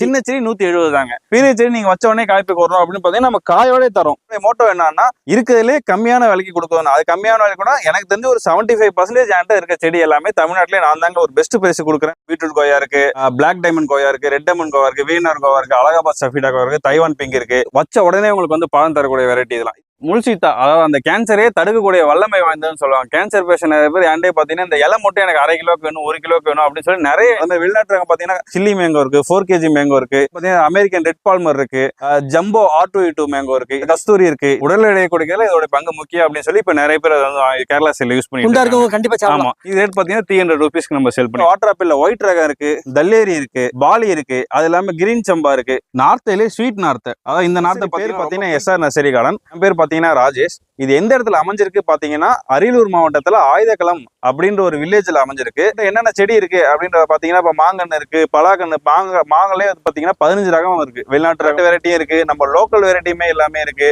சின்ன செடி நூத்தி எழுபது தாங்க பெரிய செடி நீங்க வச்ச உடனே காய்ப்பு வரணும் அப்படின்னு பாத்தீங்கன்னா நம்ம காயோட தரும். மோட்டோ என்னன்னா இருக்கிறதுலே கம்மியான விலைக்கு கொடுக்கணும். அது கம்மியான விலைக்கு கூட எனக்கு தெரிஞ்சு ஒரு செவன்டி ஃபைவ் பர்சன்டேஜ் என்கிட்ட இருக்க செடி எல்லாமே தமிழ்நாட்டிலே நான் தாங்க ஒரு பெஸ்ட் பிரைஸ் கொடுக்குறேன். பீட்ரூட் கோயா இருக்கு பிளாக் டைமண்ட் கோயா இருக்கு ரெட் டைமண்ட் கோவா இருக்கு வீனர் கோவா இருக்கு அலகாபாத் சஃபீடா கோவா இருக்கு தைவான் பிங்க் இருக்கு. வச்ச உடனே உங்களுக்கு வந்து பழம் தரக்கூடிய வெரைட்டி இதெல்லாம். முல்சித்தா அதாவது அந்த கேன்சரே தடுக்கக்கூடிய வல்லமை வாய்ந்ததுன்னு சொல்லுவாங்க. கேன்சர் பேஷண்ட் நிறைய பேர் என்டே பாத்தீங்கன்னா இந்த இலை மட்டும் எனக்கு அரை கிலோக்கு வேணும் ஒரு கிலோக்கு வேணும் அப்படின்னு சொல்லி நிறைய அந்த வெளிநாட்டு ரகம் பாத்தீங்கன்னா சில்லி மேங்கோ இருக்கு ஃபோர் கேஜி மேங்கோ இருக்கு. பாத்தீங்கன்னா அமெரிக்கன் ரெட் பால்மர் இருக்கு jumbo R two two mango இருக்கு கஸ்தூரி இருக்கு. உடல் எடையை குடிக்கிறதுல இதோட பங்கு முக்கியம் அப்படின்னு சொல்லி இப்ப நிறைய பேர் அதை வந்து கேரளா சைட்ல யூஸ் பண்ணி கண்டிப்பா ஆமா. இது ரேட் பாத்தீங்கன்னா த்ரீ ஹண்ட்ரட் ருபீஸ்க்கு நம்ம செல் பண்ணி வாட்டர் ஆப்பிள் ஒயிட் ரகம் இருக்கு தல்லேரி இருக்கு பாலி இருக்கு அது இல்லாம கிரீன் சம்பா இருக்கு. நார்த்திலே ஸ்வீட் நார்த் அதாவது இந்த நார்த்தை பேர் பாத்தீங்கன்னா எஸ்ஆர் நர்சரி கார்டன் பேர் பாத்தீங்கன்னா ராஜேஷ் இது எந்த இடத்துல அமைஞ்சிருக்கு பாத்தீங்கன்னா அரியலூர் மாவட்டத்துல ஆயுதகளம் அப்படின்ற ஒரு வில்லேஜ்ல அமைஞ்சிருக்கு. என்னென்ன செடி இருக்கு அப்படின்றத பாத்தீங்கன்னா இப்போ மாங்கன்று இருக்கு பலாக்கன்று மாங்க மாங்கலே பார்த்தீங்கன்னா பாத்தீங்கன்னா பதினஞ்சு ரகம் இருக்கு. வெளிநாட்டு ரக வெரைட்டியும் இருக்கு நம்ம லோக்கல் வெரைட்டியுமே எல்லாமே இருக்கு.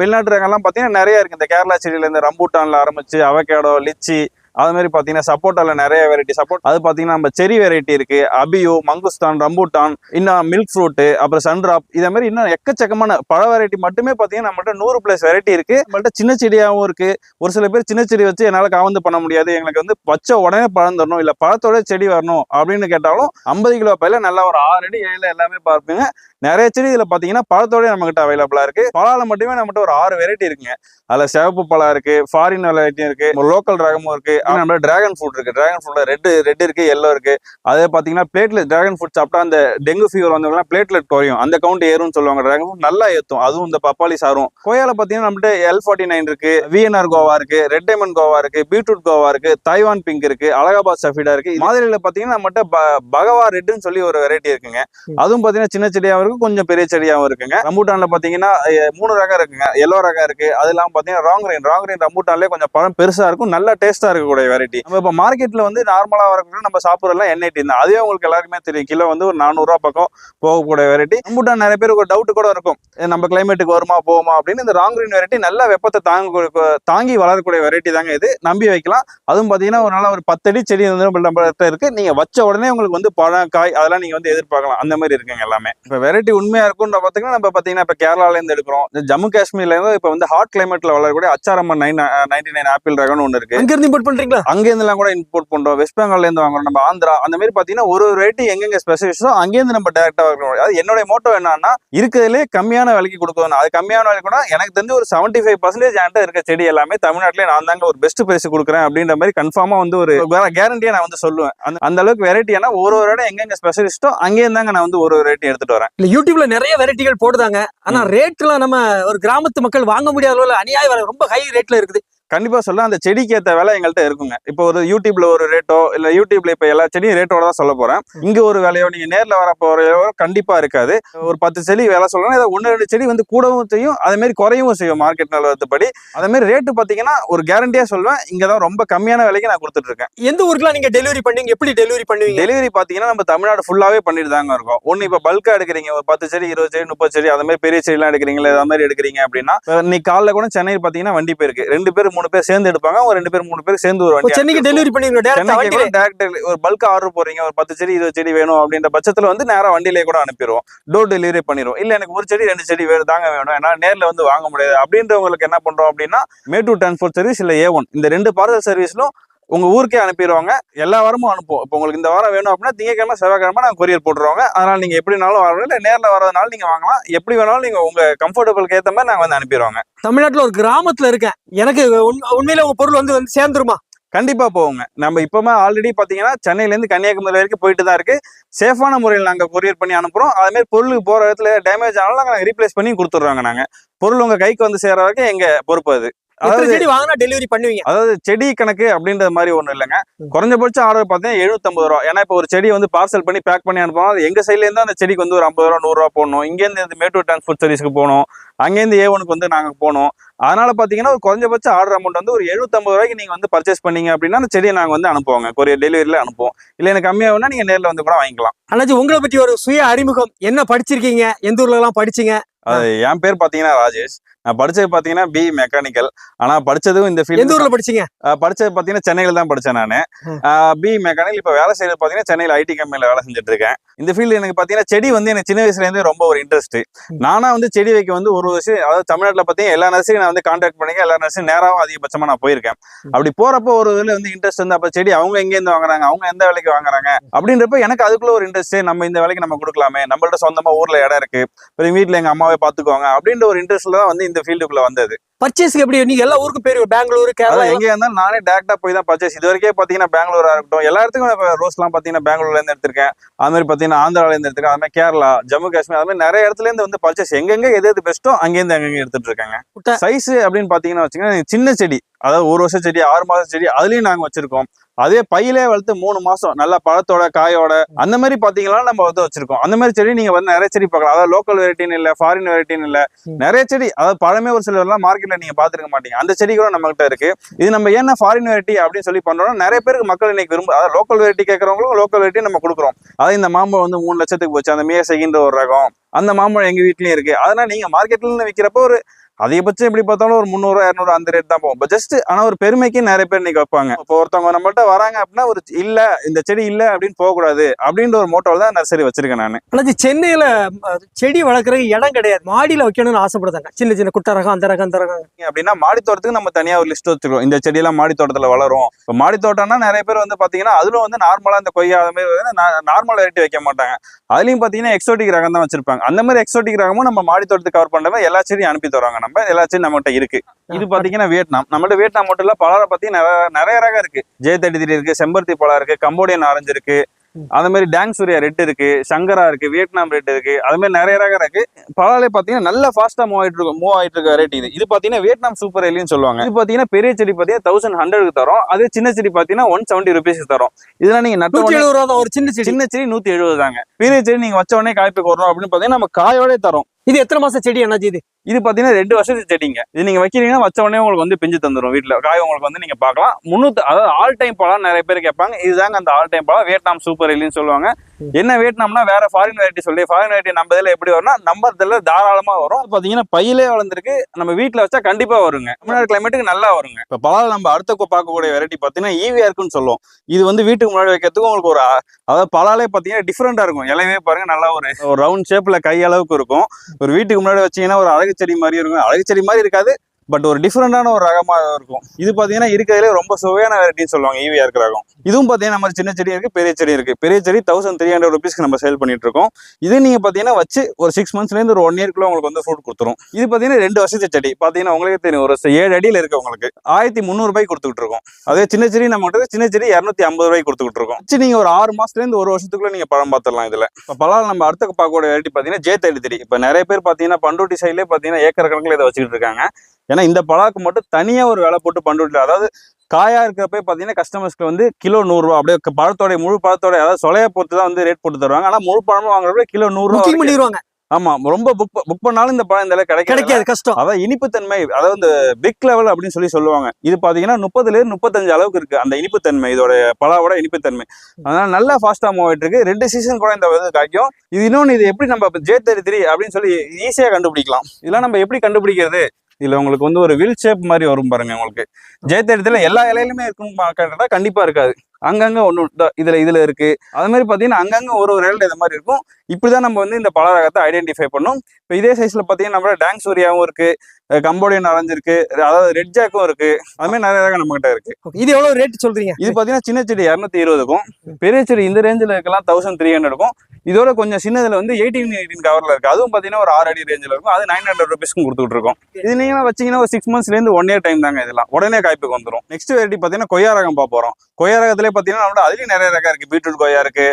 வெளிநாட்டு ரகம்லாம் பாத்தீங்கன்னா நிறைய இருக்கு. இந்த கேரளா செடியில இருந்து ரம்பூட்டான்ல ஆரம்பிச்சு அவகேடோ லிச்சி அது மாதிரி பார்த்தீங்கன்னா சப்போட்டாவில் நிறைய வெரைட்டி சப்போர்ட் அது பார்த்தீங்கன்னா நம்ம செரி வெரைட்டி இருக்கு. அபியோ மங்குஸ்தான் ரம்பூட்டான் இன்னும் மில்க் ஃப்ரூட்டு அப்புறம் சன்ட்ராப் இதே மாதிரி இன்னும் எக்கச்சக்கமான பழ வெரைட்டி மட்டுமே பார்த்தீங்கன்னா நம்மள்ட்ட நூறு பிளஸ் வெரைட்டி இருக்கு. நம்மள்ட்ட சின்ன செடியாகவும் இருக்கு. ஒரு சில பேர் சின்ன செடி வச்சு என்னால் காவந்து பண்ண முடியாது. எங்களுக்கு வந்து பச்சை உடனே பழம் தரணும் இல்லை பழத்தோட செடி வரணும் அப்படின்னு கேட்டாலும் ஐம்பது கிலோ பையில நல்லா ஒரு ஆறு அடி ஏழு எல்லாமே பார்ப்பீங்க. நிறைய செடி இதில் பார்த்தீங்கன்னா பழத்தோடய நம்மகிட்ட அவைலபிளாக இருக்குது இருக்கு. பழால மட்டுமே நம்மகிட்ட ஒரு ஆறு வெரைட்டி இருக்குங்க. அதில் சிவப்பு பழம் இருக்குது ஃபாரின் வெரைட்டியும் இருக்குது லோக்கல் ரகமும் இருக்குது நம்ம டிராகன் ஃப்ரூட் இருக்கு. டிராகன் ஃப்ரூட்ல ரெட் ரெட் இருக்கு எல்லோ இருக்கு. அதே பாத்தீங்கன்னா பிளேட்லெட் டிராகன் ஃப்ரூட் சாப்பிட்டா அந்த டெங்கு ஃபீவர் வந்தவங்க பிளேட்லெட் குறையும். அந்த கவுண்ட் ஏறும்னு சொல்லுவாங்க. டிராகன் ஃப்ரூட் நல்லா ஏத்தும். அதுவும் இந்த பப்பாளி சாரும். கோயால பாத்தீங்கன்னா நம்மகிட்ட எல் ஃபார்ட்டி நைன் இருக்கு விஎன்ஆர் கோவா இருக்கு. ரெட் டைமண்ட் கோவா இருக்கு. பீட்ரூட் கோவா இருக்கு. தைவான் பிங்க் இருக்கு. அலகாபாத் சஃபீடா இருக்கு. மாதிரில பாத்தீங்கன்னா நம்மகிட்ட பகவா ரெட்னு சொல்லி ஒரு வெரைட்டி இருக்குங்க. அதுவும் பாத்தீங்கன்னா சின்ன செடியாவும் இருக்கு. கொஞ்சம் பெரிய செடியாவும் இருக்குங்க. ரம்பூட்டான்ல பாத்தீங்கன்னா மூணு ரகம் இருக்குங்க. எல்லோ ரகம் இருக்கு. அது இல்லாம பாத்தீங்கன்னா ராங் ரெயின் ராங் ரெயின் ரம்பூட்டான்லேயே கொஞ்சம் பழம் பெருசா இருக்கும். நல்ல டேஸ்டா இருக்கக்கூடிய வெரைட்டி நம்ம இப்போ மார்க்கெட்ல வந்து நார்மலா வரக்கூடிய நம்ம சாப்பிட்றதுலாம் என்ஐடி தான். அதுவே உங்களுக்கு எல்லாருக்குமே தெரியும். கிலோ வந்து ஒரு நானூறுரூவா பக்கம் போகக்கூடிய வெரைட்டி ரம்பூட்டான் நிறைய பேருக்கு ஒரு டவுட் கூட இருக்கும். நம்ம கிளைமேட்டுக்கு வருமா போகுமா? அப்படின்னு இந்த ராங் ரெயின் வெரைட்டி நல்ல வெப்பத்தை தாங்க தாங்கி வளரக்கூடிய வெரைட்டி தாங்க இது. நம்பி வைக்கலாம். அதுவும் பாத்தீங்கன்னா ஒரு நல்ல ஒரு பத்தடி செடி வந்து நம்ம நம்மள்ட்ட இருக்கு. நீங்க வச்ச உடனே உங்களுக்கு வந்து பழம் காய் அதெல்லாம் நீங்க வந்து எதிர்பார்க்கலாம். அந்த மாதிரி இருக்குங்க எல்லாமே. இப்ப வெரைட்டி உண்மையா இருக்கும்ன்ற பாத்தீங்கன்னா நம்ம பாத்தீங்கன்னா இப்ப கேரளால இருந்து எடுக்கிறோம். ஜம்மு காஷ்மீர்ல இருந்து இப்ப வந்து ஹாட் கிளைமேட்ல வளரக்கூடிய அச்சாரம்மன் நைன் நைன்டி நைன் ஆப்பிள் ரகம்னு ஒன்று இருக்கு. அங்க இருந்து இம்போர்ட் பண்றீங்களா அங்க இருந்துலாம் கூட இம்போர்ட் பண்றோம். வெஸ்ட் பெங்கால்ல இருந்து வாங்குறோம். நம்ம ஆந்திரா அந்த மாதிரி பாத்தீங்கன்னா ஒரு ரேட்டு எங்கெங்க ஸ்பெசிஃபிக்ஸோ அங்கேருந்து நம்ம டேரக்டா வாங்குறோம் அது என்னுடைய மோட்டோ என்னன்னா இருக்கிறதுலே கம்மியான விலைக்கு கொடுக்கணும். அது கம்மியான விலைக்கு கூட எனக்கு தெரிஞ்சு ஒரு செவன்டி ஃபைவ் பர்சன்டேஜ் என்கிட்ட இருக்க செடி எல்லாமே தமிழ்நாட்டிலே நான் தாங்க ஒரு பெஸ்ட் பிரைஸ் கொடுக்குறேன் அப்படின்ற மாதிரி கன்ஃபார்மா வந்து ஒரு கேரண்டியா நான் வந்து சொல்லுவேன். அந்த அளவுக்கு வெரைட்டி ஏன்னா ஒரு ஒரு இடம் எங்கெங்க ஸ்பெஷலிஸ்டோ அங்கே இருந்தாங்க நான் வந்து ஒரு ரேட்டி எடுத்துட்டு வரேன். யூடியூப்ல நிறைய வெரைட்டிகள் போடுதாங்க. ஆனா ரேட்லாம் நம்ம ஒரு கிராமத்து மக்கள் வாங்க முடியாத அளவுல அநியாய விலை ரொம்ப ஹை ரேட்ல இருக்குது. கண்டிப்பா சொல்ல அந்த செடிக்கு ஏத்த விலை எங்கள்கிட்ட இருக்குங்க. இப்போ ஒரு யூடியூப்ல ஒரு ரேட்டோ இல்ல யூடியூப்ல இப்ப எல்லா செடியும் ரேட்டோட தான் சொல்ல போறேன். இங்க ஒரு விலையோ நீங்க நேர்ல வர போறையோ கண்டிப்பா இருக்காது. ஒரு பத்து செடி விலை சொல்லணும் ஏதோ ஒன்னு ரெண்டு செடி வந்து கூடவும் செய்யும் அதே மாதிரி குறையவும் செய்யும் மார்க்கெட் நிலவரத்துப்படி அதே மாதிரி ரேட்டு பாத்தீங்கன்னா ஒரு கேரண்டியா சொல்லுவேன் இங்க தான் ரொம்ப கம்மியான விலைக்கு நான் கொடுத்துட்டு இருக்கேன். எந்த ஊருக்குலாம் நீங்க டெலிவரி பண்ணுவீங்க எப்படி டெலிவரி பண்ணுவீங்க? டெலிவரி பாத்தீங்கன்னா நம்ம தமிழ்நாடு ஃபுல்லாவே பண்ணிட்டு தாங்க இருக்கோம். ஒன்னு இப்ப பல்கா எடுக்கிறீங்க. ஒரு பத்து செடி இருபது செடி முப்பது செடி அந்த மாதிரி பெரிய செடி எல்லாம் எடுக்கிறீங்களா? அது மாதிரி எடுக்கிறீங்க அப்படின்னா இன்னைக்கு காலைல கூட சென்னை பாத்தீங்கன்னா வண்டி போயிருக்கு. ரெண்டு பேர் மூணு பேர் சேர்ந்து எடுப்பாங்க. ஒரு ரெண்டு பேர் மூணு பேர் சேர்ந்து ஒரு வண்டி சென்னைக்கு டெலிவரி பண்ணுவீங்க டேரக்டா ஒரு பல்க் ஆர்டர் போறீங்க ஒரு பத்து செடி இருபது செடி வேணும் அப்படின்ற பட்சத்துல வந்து நேரா வண்டியிலே கூட அனுப்பிடுவோம். டோர் டெலிவரி பண்ணிடுவோம். இல்ல எனக்கு ஒரு செடி ரெண்டு செடி வேணும் தாங்க வேணும். ஏன்னா நேர்ல வந்து வாங்க முடியாது. அப்படின்றவங்களுக்கு என்ன பண்றோம் அப்படின்னா மேட்டூர் டிரான்ஸ்போர்ட் சர்வீஸ் இல்ல ஏ ஒன் இந்த ரெண்டு பார்சல் சர்வீஸ்லும் உங்க ஊருக்கே அனுப்பிடுவாங்க எல்லா வாரமும் அனுப்புவோம். இப்போ உங்களுக்கு இந்த வாரம் வேணும் அப்படின்னா திங்கக்கிழமை செவ்வாய்க்கிழமை நாங்கள் கொரியர் போட்டுருவாங்க. அதனால நீங்க எப்படினாலும் வரணும் இல்லை நேரில் வரதுனால நீங்க வாங்கலாம். எப்படி வேணாலும் நீங்க உங்க கம்ஃபர்டபுளுக்கு ஏற்ற மாதிரி நாங்கள் வந்து அனுப்பிடுவாங்க தமிழ்நாட்டுல ஒரு கிராமத்துல இருக்கேன். எனக்கு உண்- உண்மையில உங்க பொருள் வந்து வந்து சேர்ந்துருமா? கண்டிப்பா போவோங்க. நம்ம இப்பவுமே ஆல்ரெடி பாத்தீங்கன்னா சென்னையில இருந்து கன்னியாகுமரி வரைக்கும் போயிட்டு தான் இருக்கு. சேஃபான முறையில் நாங்க கொரியர் பண்ணி அனுப்புறோம். அதே மாதிரி பொருளுக்கு போற இடத்துல டேமேஜ் ஆனாலும் நாங்க ரீப்ளேஸ் பண்ணி கொடுத்துட்றோங்க நாங்க. பொருள் உங்க கைக்கு வந்து சேர வரைக்கும் எங்க பொறுப்பு அது. அதாவது செடி வாங்கினா டெலிவரி பண்ணுவீங்க. அதாவது செடி கணக்கு அப்படின்ற மாதிரி ஒண்ணும் இல்லைங்க. குறைஞ்சபட்சம் ஆர்டர் பார்த்தீங்கன்னா எழுநூத்தம்பது ரூபா. ஏன்னா இப்போ ஒரு செடி வந்து பார்சல் பண்ணி பேக் பண்ணி அனுப்பணும் அது எங்க சைட்ல இருந்து அந்த செடிக்கு வந்து ஒரு ஐம்பது ரூபா நூறு ரூபா போடணும். இங்கேருந்து மேட்டூர் டிரான்ஸ்போர்ட் சர்வீஸ்க்கு போகணும். அங்கேருந்து ஏ ஒனுக்கு வந்து நாங்க போனோம் அதனால பாத்தீங்கன்னா ஒரு குறைஞ்சபட்ச ஆர்டர் அமௌண்ட் வந்து ஒரு எழுநூத்தம்பது ரூபாய்க்கு நீங்க வந்து பர்ச்சேஸ் பண்ணீங்க அப்படின்னா அந்த செடியை நாங்க வந்து அனுப்புவோங்க. கொரியர் டெலிவரியில அனுப்புவோம். இல்ல எனக்கு கம்மியாகும்னா நீங்க நேர்ல வந்து கூட வாங்கிக்கலாம். அண்ணாச்சி உங்களை பத்தி ஒரு சுய அறிமுகம். என்ன படிச்சிருக்கீங்க? எந்த ஊர்ல எல்லாம் படிச்சீங்க என் பேர் பாத்தீங்கன்னா ராஜேஷ். நான் படிச்சது பாத்தீங்கன்னா பி மெக்கானிக்கல் ஆனா படிச்சதும் இந்த எந்த ஃபீல்டு ஊர்ல படிச்சீங்க? படிச்சது பாத்தீங்கன்னா சென்னையில தான் படிச்சேன் நான். பி மெக்கானிக்கல் இப்ப வேலை செய்யறது பாத்தீங்கன்னா சென்னையில ஐடி கம்பெனில வேலை செஞ்சுட்டு இருக்கேன். இந்த ஃபீல்டு எனக்கு பாத்தீங்கன்னா செடி வந்து எனக்கு சின்ன வயசுல இருந்தே ரொம்ப ஒரு இன்ட்ரெஸ்ட் நானா வந்து செடி வைக்க வந்து ஒரு வருஷம் அதாவது தமிழ்நாட்டுல பாத்தீங்கன்னா எல்லா நர்சரி நான் வந்து கான்டாக்ட் பண்ணி எல்லா நர்சரி நேராவும் அதிகபட்சமா நான் போயிருக்கேன். அப்படி போறப்போ ஒரு இதுல வந்து இன்ட்ரெஸ்ட் வந்து அப்ப செடி அவங்க எங்க இருந்து வாங்குறாங்க அவங்க எந்த வேலைக்கு வாங்குறாங்க அப்படின்றப்ப எனக்கு அதுக்குள்ள ஒரு இன்ட்ரெஸ்ட் நம்ம இந்த வேலைக்கு நம்ம கொடுக்கலாமே நம்மள்ட்ட சொந்தமா ஊர்ல இடம் இருக்கு வீட்டுல எங்க அம்மாவே பாத்துக்குவாங்க அப்படின்ற ஒரு இன்ட்ரெஸ்ட்ல தான் வந்து இந்த ஃபீல்டுக்குள்ளே வந்தது. பர்ச்சேஸ்க்கு எப்படி? நீங்க எல்லா ஊருக்கும் போயிருவீங்க பெங்களூர் கேரளா எங்க இருந்தாலும் நானே டேரக்டா போய் தான் பர்ச்சேஸ் இது வரைக்கும் பாத்தீங்கன்னா பெங்களூரா இருக்கட்டும் எல்லா இடத்துக்கும் ரோஸ் எல்லாம் பாத்தீங்கன்னா பெங்களூர்ல இருந்து எடுத்திருக்கேன். அது மாதிரி பாத்தீங்கன்னா ஆந்திரால இருந்து எடுத்திருக்கேன். அது மாதிரி கேரளா ஜம்மு காஷ்மீர் அது மாதிரி நிறைய இடத்துல இருந்து வந்து பர்ச்சேஸ் எங்கெங்க எது எது பெஸ்ட்டோ அங்கேருந்து அங்கங்க எடுத்துட்டு இருக்காங்க. சைஸ் அப்படின்னு பாத்தீங்கன்னா வச்சுக்கோங்க சின்ன செடி. அதாவது ஒரு வருஷம் செடி ஆறு மாசம் செடி அதுலயும் நாங்க வச்சிருக்கோம். அதே பையிலே வளர்த்து மூணு மாசம் நல்லா பழத்தோட காயோட அந்த மாதிரி பாத்தீங்கன்னா நம்ம வந்து வச்சிருக்கோம். அந்த மாதிரி செடி நீங்க வந்து நிறைய செடி பார்க்கலாம். அதாவது லோக்கல் வெரைட்டின்னு இல்ல ஃபாரின் வெரைட்டின்னு இல்ல. நிறைய செடி. அதாவது பழமே ஒரு சிலர்லாம் மார்க்கெட்ல நீங்க பாத்துருக்க மாட்டீங்க. அந்த செடி கூட நம்ம கிட்ட இருக்கு. இது நம்ம என்ன ஃபாரின் வெரைட்டி அப்படின்னு சொல்லி பண்றோம்னா நிறைய பேருக்கு மக்கள் இன்னைக்கு விரும்ப அதாவது லோக்கல் வெரைட்டி கேட்கறவங்களும் லோக்கல் வெரைட்டி நம்ம கொடுக்குறோம். அதாவது இந்த மாம்பழம் வந்து மூணு லட்சத்துக்கு போச்சு. அந்த மியசைகின்ற ஒரு ரகம் அந்த மாம்பழம் எங்க வீட்லயும் இருக்கு. அதனால நீங்க மார்க்கெட்ல இருந்து விற்கிறப்போ ஒரு அதிகபட்சம் எப்படி பார்த்தாலும் ஒரு முந்நூறு இரநூறு அந்த ரேட் தான் போகும். ஜஸ்ட் ஆனா ஒரு பெருமைக்கு நிறைய பேர் இன்னைக்கு வைப்பாங்க. இப்போ ஒருத்தவங்க நம்மள்ட்ட வராங்க அப்படின்னா ஒரு இல்ல இந்த செடி இல்ல அப்படின்னு போக கூடாது அப்படின்ற ஒரு மோட்டோல தான் நர்சரி வச்சிருக்கேன் நான். அண்ணாச்சி சென்னையில செடி வளர்க்கறதுக்கு இடம் கிடையாது. மாடியில வைக்கணும்னு ஆசைப்படுதாங்க சின்ன சின்ன குட்டை ரகம் அந்த ரகம் அந்த ரகம். அப்படின்னா மாடி தோட்டத்துக்கு நம்ம தனியா ஒரு லிஸ்ட் வச்சிருக்கோம் இந்த செடியெல்லாம் மாடி தோட்டத்துல வளரும். இப்போ மாடி தோட்டம்னா நிறைய பேர் வந்து பாத்தீங்கன்னா அதுல வந்து நார்மலா இந்த கொய்யா அது மாதிரி நார்மல் வெரைட்டி வைக்க மாட்டாங்க. அதுலயும் பாத்தீங்கன்னா எக்ஸோட்டிக் ரகம் தான் வச்சிருப்பாங்க. அந்த மாதிரி எக்ஸோட்டிக் ரகமும் நம்ம மாடி தோட்டத்துக்கு கவர் மாதிரி எல்லா செடியும் அனுப்பி தருவாங்க நம்ம எல்லா செடியும் நம்மகிட்ட இருக்கு. இது பாத்தீங்கன்னா வியட்நாம். நம்மள்ட்ட வியட்நாம் மட்டும் இல்ல பழம் பத்தி நிறைய ரகம் இருக்கு. ஜே தேர்ட்டி த்ரீ இருக்கு செம்பருத்தி பழம் இருக்கு கம்போடியன் ஆரஞ்சு இருக்கு. அது மாதிரி டேங் சூர்யா ரெட் இருக்கு சங்கரா இருக்கு வியட்நாம் ரெட் இருக்கு. அது மாதிரி நிறைய ரகம் இருக்கு. பழாலே பாத்தீங்கன்னா நல்ல ஃபாஸ்டா மூவ் ஆயிட்டு இருக்கும் மூவ் ஆயிட்டு இருக்க வெரைட்டி இது. இது பாத்தீங்கன்னா வியட்நாம் சூப்பர் எலின்னு சொல்லுவாங்க. இது பாத்தீங்கன்னா பெரிய செடி பாத்தீங்கன்னா தௌசண்ட் ஹண்ட்ரடுக்கு தரும். அதே சின்ன செடி பாத்தீங்கன்னா ஒன் செவன்டி ருபீஸ்க்கு தரும். இதெல்லாம் நீங்க நட்ட எழுபது ரூபா ஒரு சின்ன செடி. சின்ன செடி நூத்தி எழுபது தாங்க. பெரிய செடி நீங்க வச்ச உடனே காய்ப்பு வரணும் அப்படின்னு பாத்தீங்கன்னா நம்ம காயோட தரும். இது எத்தனை மாசம் செடி அண்ணாச்சி இது? இது பாத்தீங்கன்னா ரெண்டு வருஷத்துக்கு செடிங்க. இது நீங்க வைக்கிறீங்கன்னா வச்ச உடனே உங்களுக்கு வந்து பிஞ்சு தந்துரும் வீட்டில் காய் உங்களுக்கு வந்து நீங்க பார்க்கலாம் முன்னூத்தி அதாவது ஆல் டைம் பழம் நிறைய பேர் கேட்பாங்க. இதுதாங்க அந்த ஆல் டைம் பழம். வியட்நாம் சூப்பர் இல்லைன்னு சொல்லுவாங்க. என்ன வியட்நாம்னா வேற ஃபாரின் வெரைட்டி சொல்லி ஃபாரின் வெரைட்டி நம்ம இதில் எப்படி வரும்னா நம்ம இதில் தாராளமா வரும். பாத்தீங்கன்னா பையிலே வளர்ந்துருக்கு. நம்ம வீட்டில் வச்சா கண்டிப்பா வருங்க. தமிழ்நாடு கிளைமேட்டுக்கு நல்லா வருங்க. இப்போ பழம் நம்ம அடுத்த பார்க்கக்கூடிய வெரைட்டி பாத்தீங்கன்னா ஈவியா இருக்குன்னு சொல்லுவோம். இது வந்து வீட்டுக்கு முன்னாடி வைக்கிறதுக்கு உங்களுக்கு ஒரு அதாவது பழாலே பாத்தீங்கன்னா டிஃப்ரெண்ட்டாக இருக்கும். இலையவே பாருங்க நல்லா ஒரு ஒரு ரவுண்ட் ஷேப்ல கை அளவுக்கு இருக்கும். ஒரு வீட்டுக்கு முன்னாடி வச்சீங்கன்னா ஒரு அழகு செடி மாதிரி இருக்கும். அழகு செடி மாதிரி இருக்காது. பட் ஒரு டிஃப்ரெண்டான ஒரு ரகமாக இருக்கும். இது பார்த்தீங்கன்னா இருக்கிறதுலே ரொம்ப சுவையான வெரைட்டின்னு சொல்லுவாங்க ஈவியாக இருக்கிற ரகம். இதுவும் பார்த்தீங்கன்னா நம்ம சின்ன செடி இருக்குது பெரிய செடி இருக்குது பெரிய செடி தௌசண்ட் த்ரீ ஹண்ட்ரட் ருபீஸ்க்கு நம்ம சேல் பண்ணிட்டு இருக்கோம். இது நீங்கள் பார்த்தீங்கன்னா வச்சு ஒரு சிக்ஸ் மந்த்ஸ்லேருந்து ஒரு ஒன் இயர்க்குள்ள உங்களுக்கு வந்து ஃப்ரூட் கொடுத்துரும். இது பார்த்தீங்கன்னா ரெண்டு வருஷத்து செடி. பார்த்தீங்கன்னா உங்களுக்கு தெரியும் ஒரு ஏழு அடியில் இருக்கு உங்களுக்கு. ஆயிரத்தி முந்நூறுபாய்க்கு கொடுத்துக்கிட்டு இருக்கோம். அதே சின்ன செடி நம்ம கிட்ட சின்ன செடி இரநூத்தி ஐம்பது ரூபாய்க்கு கொடுத்துட்டு இருக்கோம். வச்சு நீங்கள் ஒரு ஆறு மாதத்துலேருந்து ஒரு வருஷத்துக்குள்ள நீங்கள் பழம் பார்த்துடலாம் இதில். இப்போ பழம் நம்ம அடுத்த பார்க்கக்கூடிய வெரைட்டி பார்த்தீங்கன்னா ஜே தேர்ட்டி இப்போ நிறைய பேர் பார்த்தீங்கன்னா பண்டூட்டி சைட்லேயே பார்த்தீங்கன்னா ஏக்கர் கணக்கில் இதை வச்சுக்கிட்டு இருக்காங்க. ஏன்னா இந்த பழாக்கு மட்டும் தனியா ஒரு விலை போட்டு பண்டூட்டில அதாவது காயா இருக்கிறப்ப பாத்தீங்கன்னா கஸ்டமர்ஸ்க்கு வந்து கிலோ நூறுரூவா அப்படியே க- பழத்தோட முழு பழத்தோட அதாவது சொலைய பொறுத்து தான் வந்து ரேட் போட்டு தருவாங்க. ஆனா முழு பழமும் வாங்குறப்ப கிலோ நூறுரூவா ஆமா ரொம்ப புக் புக் பண்ணாலும் இந்த பழம் இந்த கிடைக்காது. கஷ்டம். அதான் இனிப்புத்தன்மை அதாவது இந்த பிக் லெவல் அப்படின்னு சொல்லி சொல்லுவாங்க. இது பாத்தீங்கன்னா முப்பதுல இருந்து முப்பத்தஞ்சு அளவுக்கு இருக்கு அந்த இனிப்புத்தன்மை இதோட பழாவோட இனிப்புத்தன்மை. அதனால நல்லா ஃபாஸ்டா மூவ் ஆயிட்டு இருக்கு. ரெண்டு சீசன் கூட இந்த இது காய்க்கும் இது இன்னொன்னு இது எப்படி நம்ம ஜே தேர்ட்டி த்ரீ அப்படின்னு சொல்லி ஈஸியா கண்டுபிடிக்கலாம். இதெல்லாம் நம்ம எப்படி கண்டுபிடிக்கிறது? இதுல உங்களுக்கு வந்து ஒரு வில் ஷேப் மாதிரி வரும் பாருங்க உங்களுக்கு. ஜே தேர்ட்டி எல்லா இலையிலுமே இருக்கும் கேட்டா கண்டிப்பா இருக்காது. அங்கங்க ஒண்ணு இதுல இதுல இருக்கு. அது மாதிரி பாத்தீங்கன்னா அங்கங்க ஒரு ஒரு இலையில இது மாதிரி இருக்கும். இப்படிதான் நம்ம வந்து இந்த பழ ரகத்தை ஐடென்டிஃபை பண்ணோம். இப்போ இதே சைஸ்ல பாத்தீங்கன்னா நம்ம டேங் சூரியாவும் இருக்கு. அஹ் கம்போடியன் ஆரஞ்சு இருக்கு. அதாவது ரெட் ஜாக்கும் இருக்கு. அது மாதிரி நிறைய ரகம் நம்ம கிட்ட இருக்கு. Okay. இது எவ்வளவு ரேட் சொல்றீங்க? இது பாத்தீங்கன்னா சின்ன செடி இரநூத்தி இருபதுக்கும் பெரிய செடி இந்த ரேஞ்சில் இருக்கலாம் தௌசண்ட் த்ரீ ஹண்ட்ரடுக்கும் இதோட கொஞ்சம் சின்னதுல வந்து எயிட்டீன் எயிட்டீன் கவர்ல இருக்கு. அதுவும் பாத்தீங்கன்னா ஒரு ஆறு அடி ரேஞ்சில் இருக்கும். அது நைன் ஹண்ட்ரட் ருபீஸ்க்கும் கொடுத்துட்டு இருக்கோம். இது நீங்க வச்சீங்கன்னா ஒரு சிக்ஸ் மந்த்ஸ்ல இருந்து ஒன் இயர் டைம் தாங்க இதெல்லாம். உடனே காய்ப்புக்கு வந்துரும். நெக்ஸ்ட் வெரைட்டி பாத்தீங்கன்னா கொய்யா ரகம் பார்க்க போறோம். கொய்யா ரகத்திலே பார்த்தீங்கன்னா நம்மளோட அதுலேயும் நிறைய ரகம் இருக்கு. பீட்ரூட் கோயா இருக்கு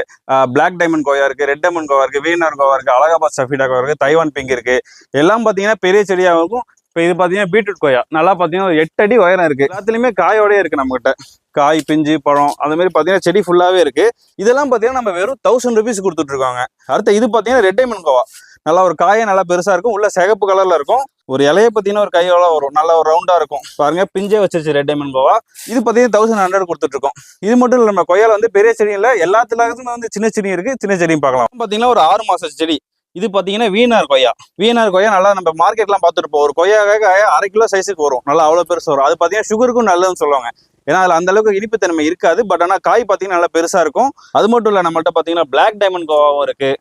பிளாக் டைமண்ட் கோயா இருக்கு ரெட் டைமண்ட் கோவா இருக்கு வீனர் கோவா இருக்கு அலகாபாத் சஃபீடா கோவா இருக்கு தைவான் பிங்க் இருக்கு. எல்லாம் பாத்தீங்கன்னா பெரிய செடியாக இருக்கும் இப்போ இது பாத்தீங்கன்னா பீட்ரூட் கொய்யா நல்லா பாத்தீங்கன்னா ஒரு எட்டு அடி உயரம் இருக்கு. எல்லாத்துலயுமே காயோடய இருக்கு நம்ம கிட்ட காய் பிஞ்சு பழம் அந்த மாதிரி பாத்தீங்கன்னா செடி ஃபுல்லாவே இருக்கு. இதெல்லாம் பாத்தீங்கன்னா நம்ம வெறும் தௌசண்ட் ருபீஸ் கொடுத்துட்ருக்காங்க அடுத்து இது பாத்தீங்கன்னா ரெட் டைமண்ட் கோவா. நல்லா ஒரு காயை நல்லா பெருசாக இருக்கும். உள்ள சிகப்பு கலரில் இருக்கும். ஒரு இலைய பார்த்தீங்கன்னா ஒரு கையோட வரும்? நல்லா ஒரு ரவுண்டாக இருக்கும். பாருங்க பிஞ்சே வச்சிருச்சு ரெட் டைமண்ட் கோவா இது பார்த்தீங்கன்னா தௌசண்ட் ஹண்ட்ரட் கொடுத்துட்ருக்கோம் இது மட்டும் இல்லை நம்ம கொய்யால வந்து பெரிய செடி இல்லை. எல்லாத்துலயுமே வந்து சின்ன செடி இருக்குது சின்ன செடியும் பார்க்கலாம். பார்த்தீங்கன்னா ஒரு ஆறு மாதம் செடி. இது பார்த்தீங்கன்னா வீணார் கொய்யா. வீணார் கொய்யா நல்லா நம்ம மார்க்கெட்லாம் பார்த்துட்டு போவோம். ஒரு கொய்யாக்காக அரை கிலோ சைஸுக்கு வரும். நல்லா அவ்வளோ பெருசு வரும். அது பார்த்தீங்கன்னா சுகருக்கும் நல்லதுன்னு சொல்லுவாங்க. ஏன்னா அதில் அந்த அளவுக்கு இனிப்புத்தன்மை இருக்காது. பட் ஆனால் காய் பார்த்தீங்கன்னா நல்லா பெருசாக இருக்கும். அது மட்டும் இல்லை நம்மள்ட்ட பார்த்தீங்கன்னா பிளாக் டைமண்ட் கோவாவும் இருக்குது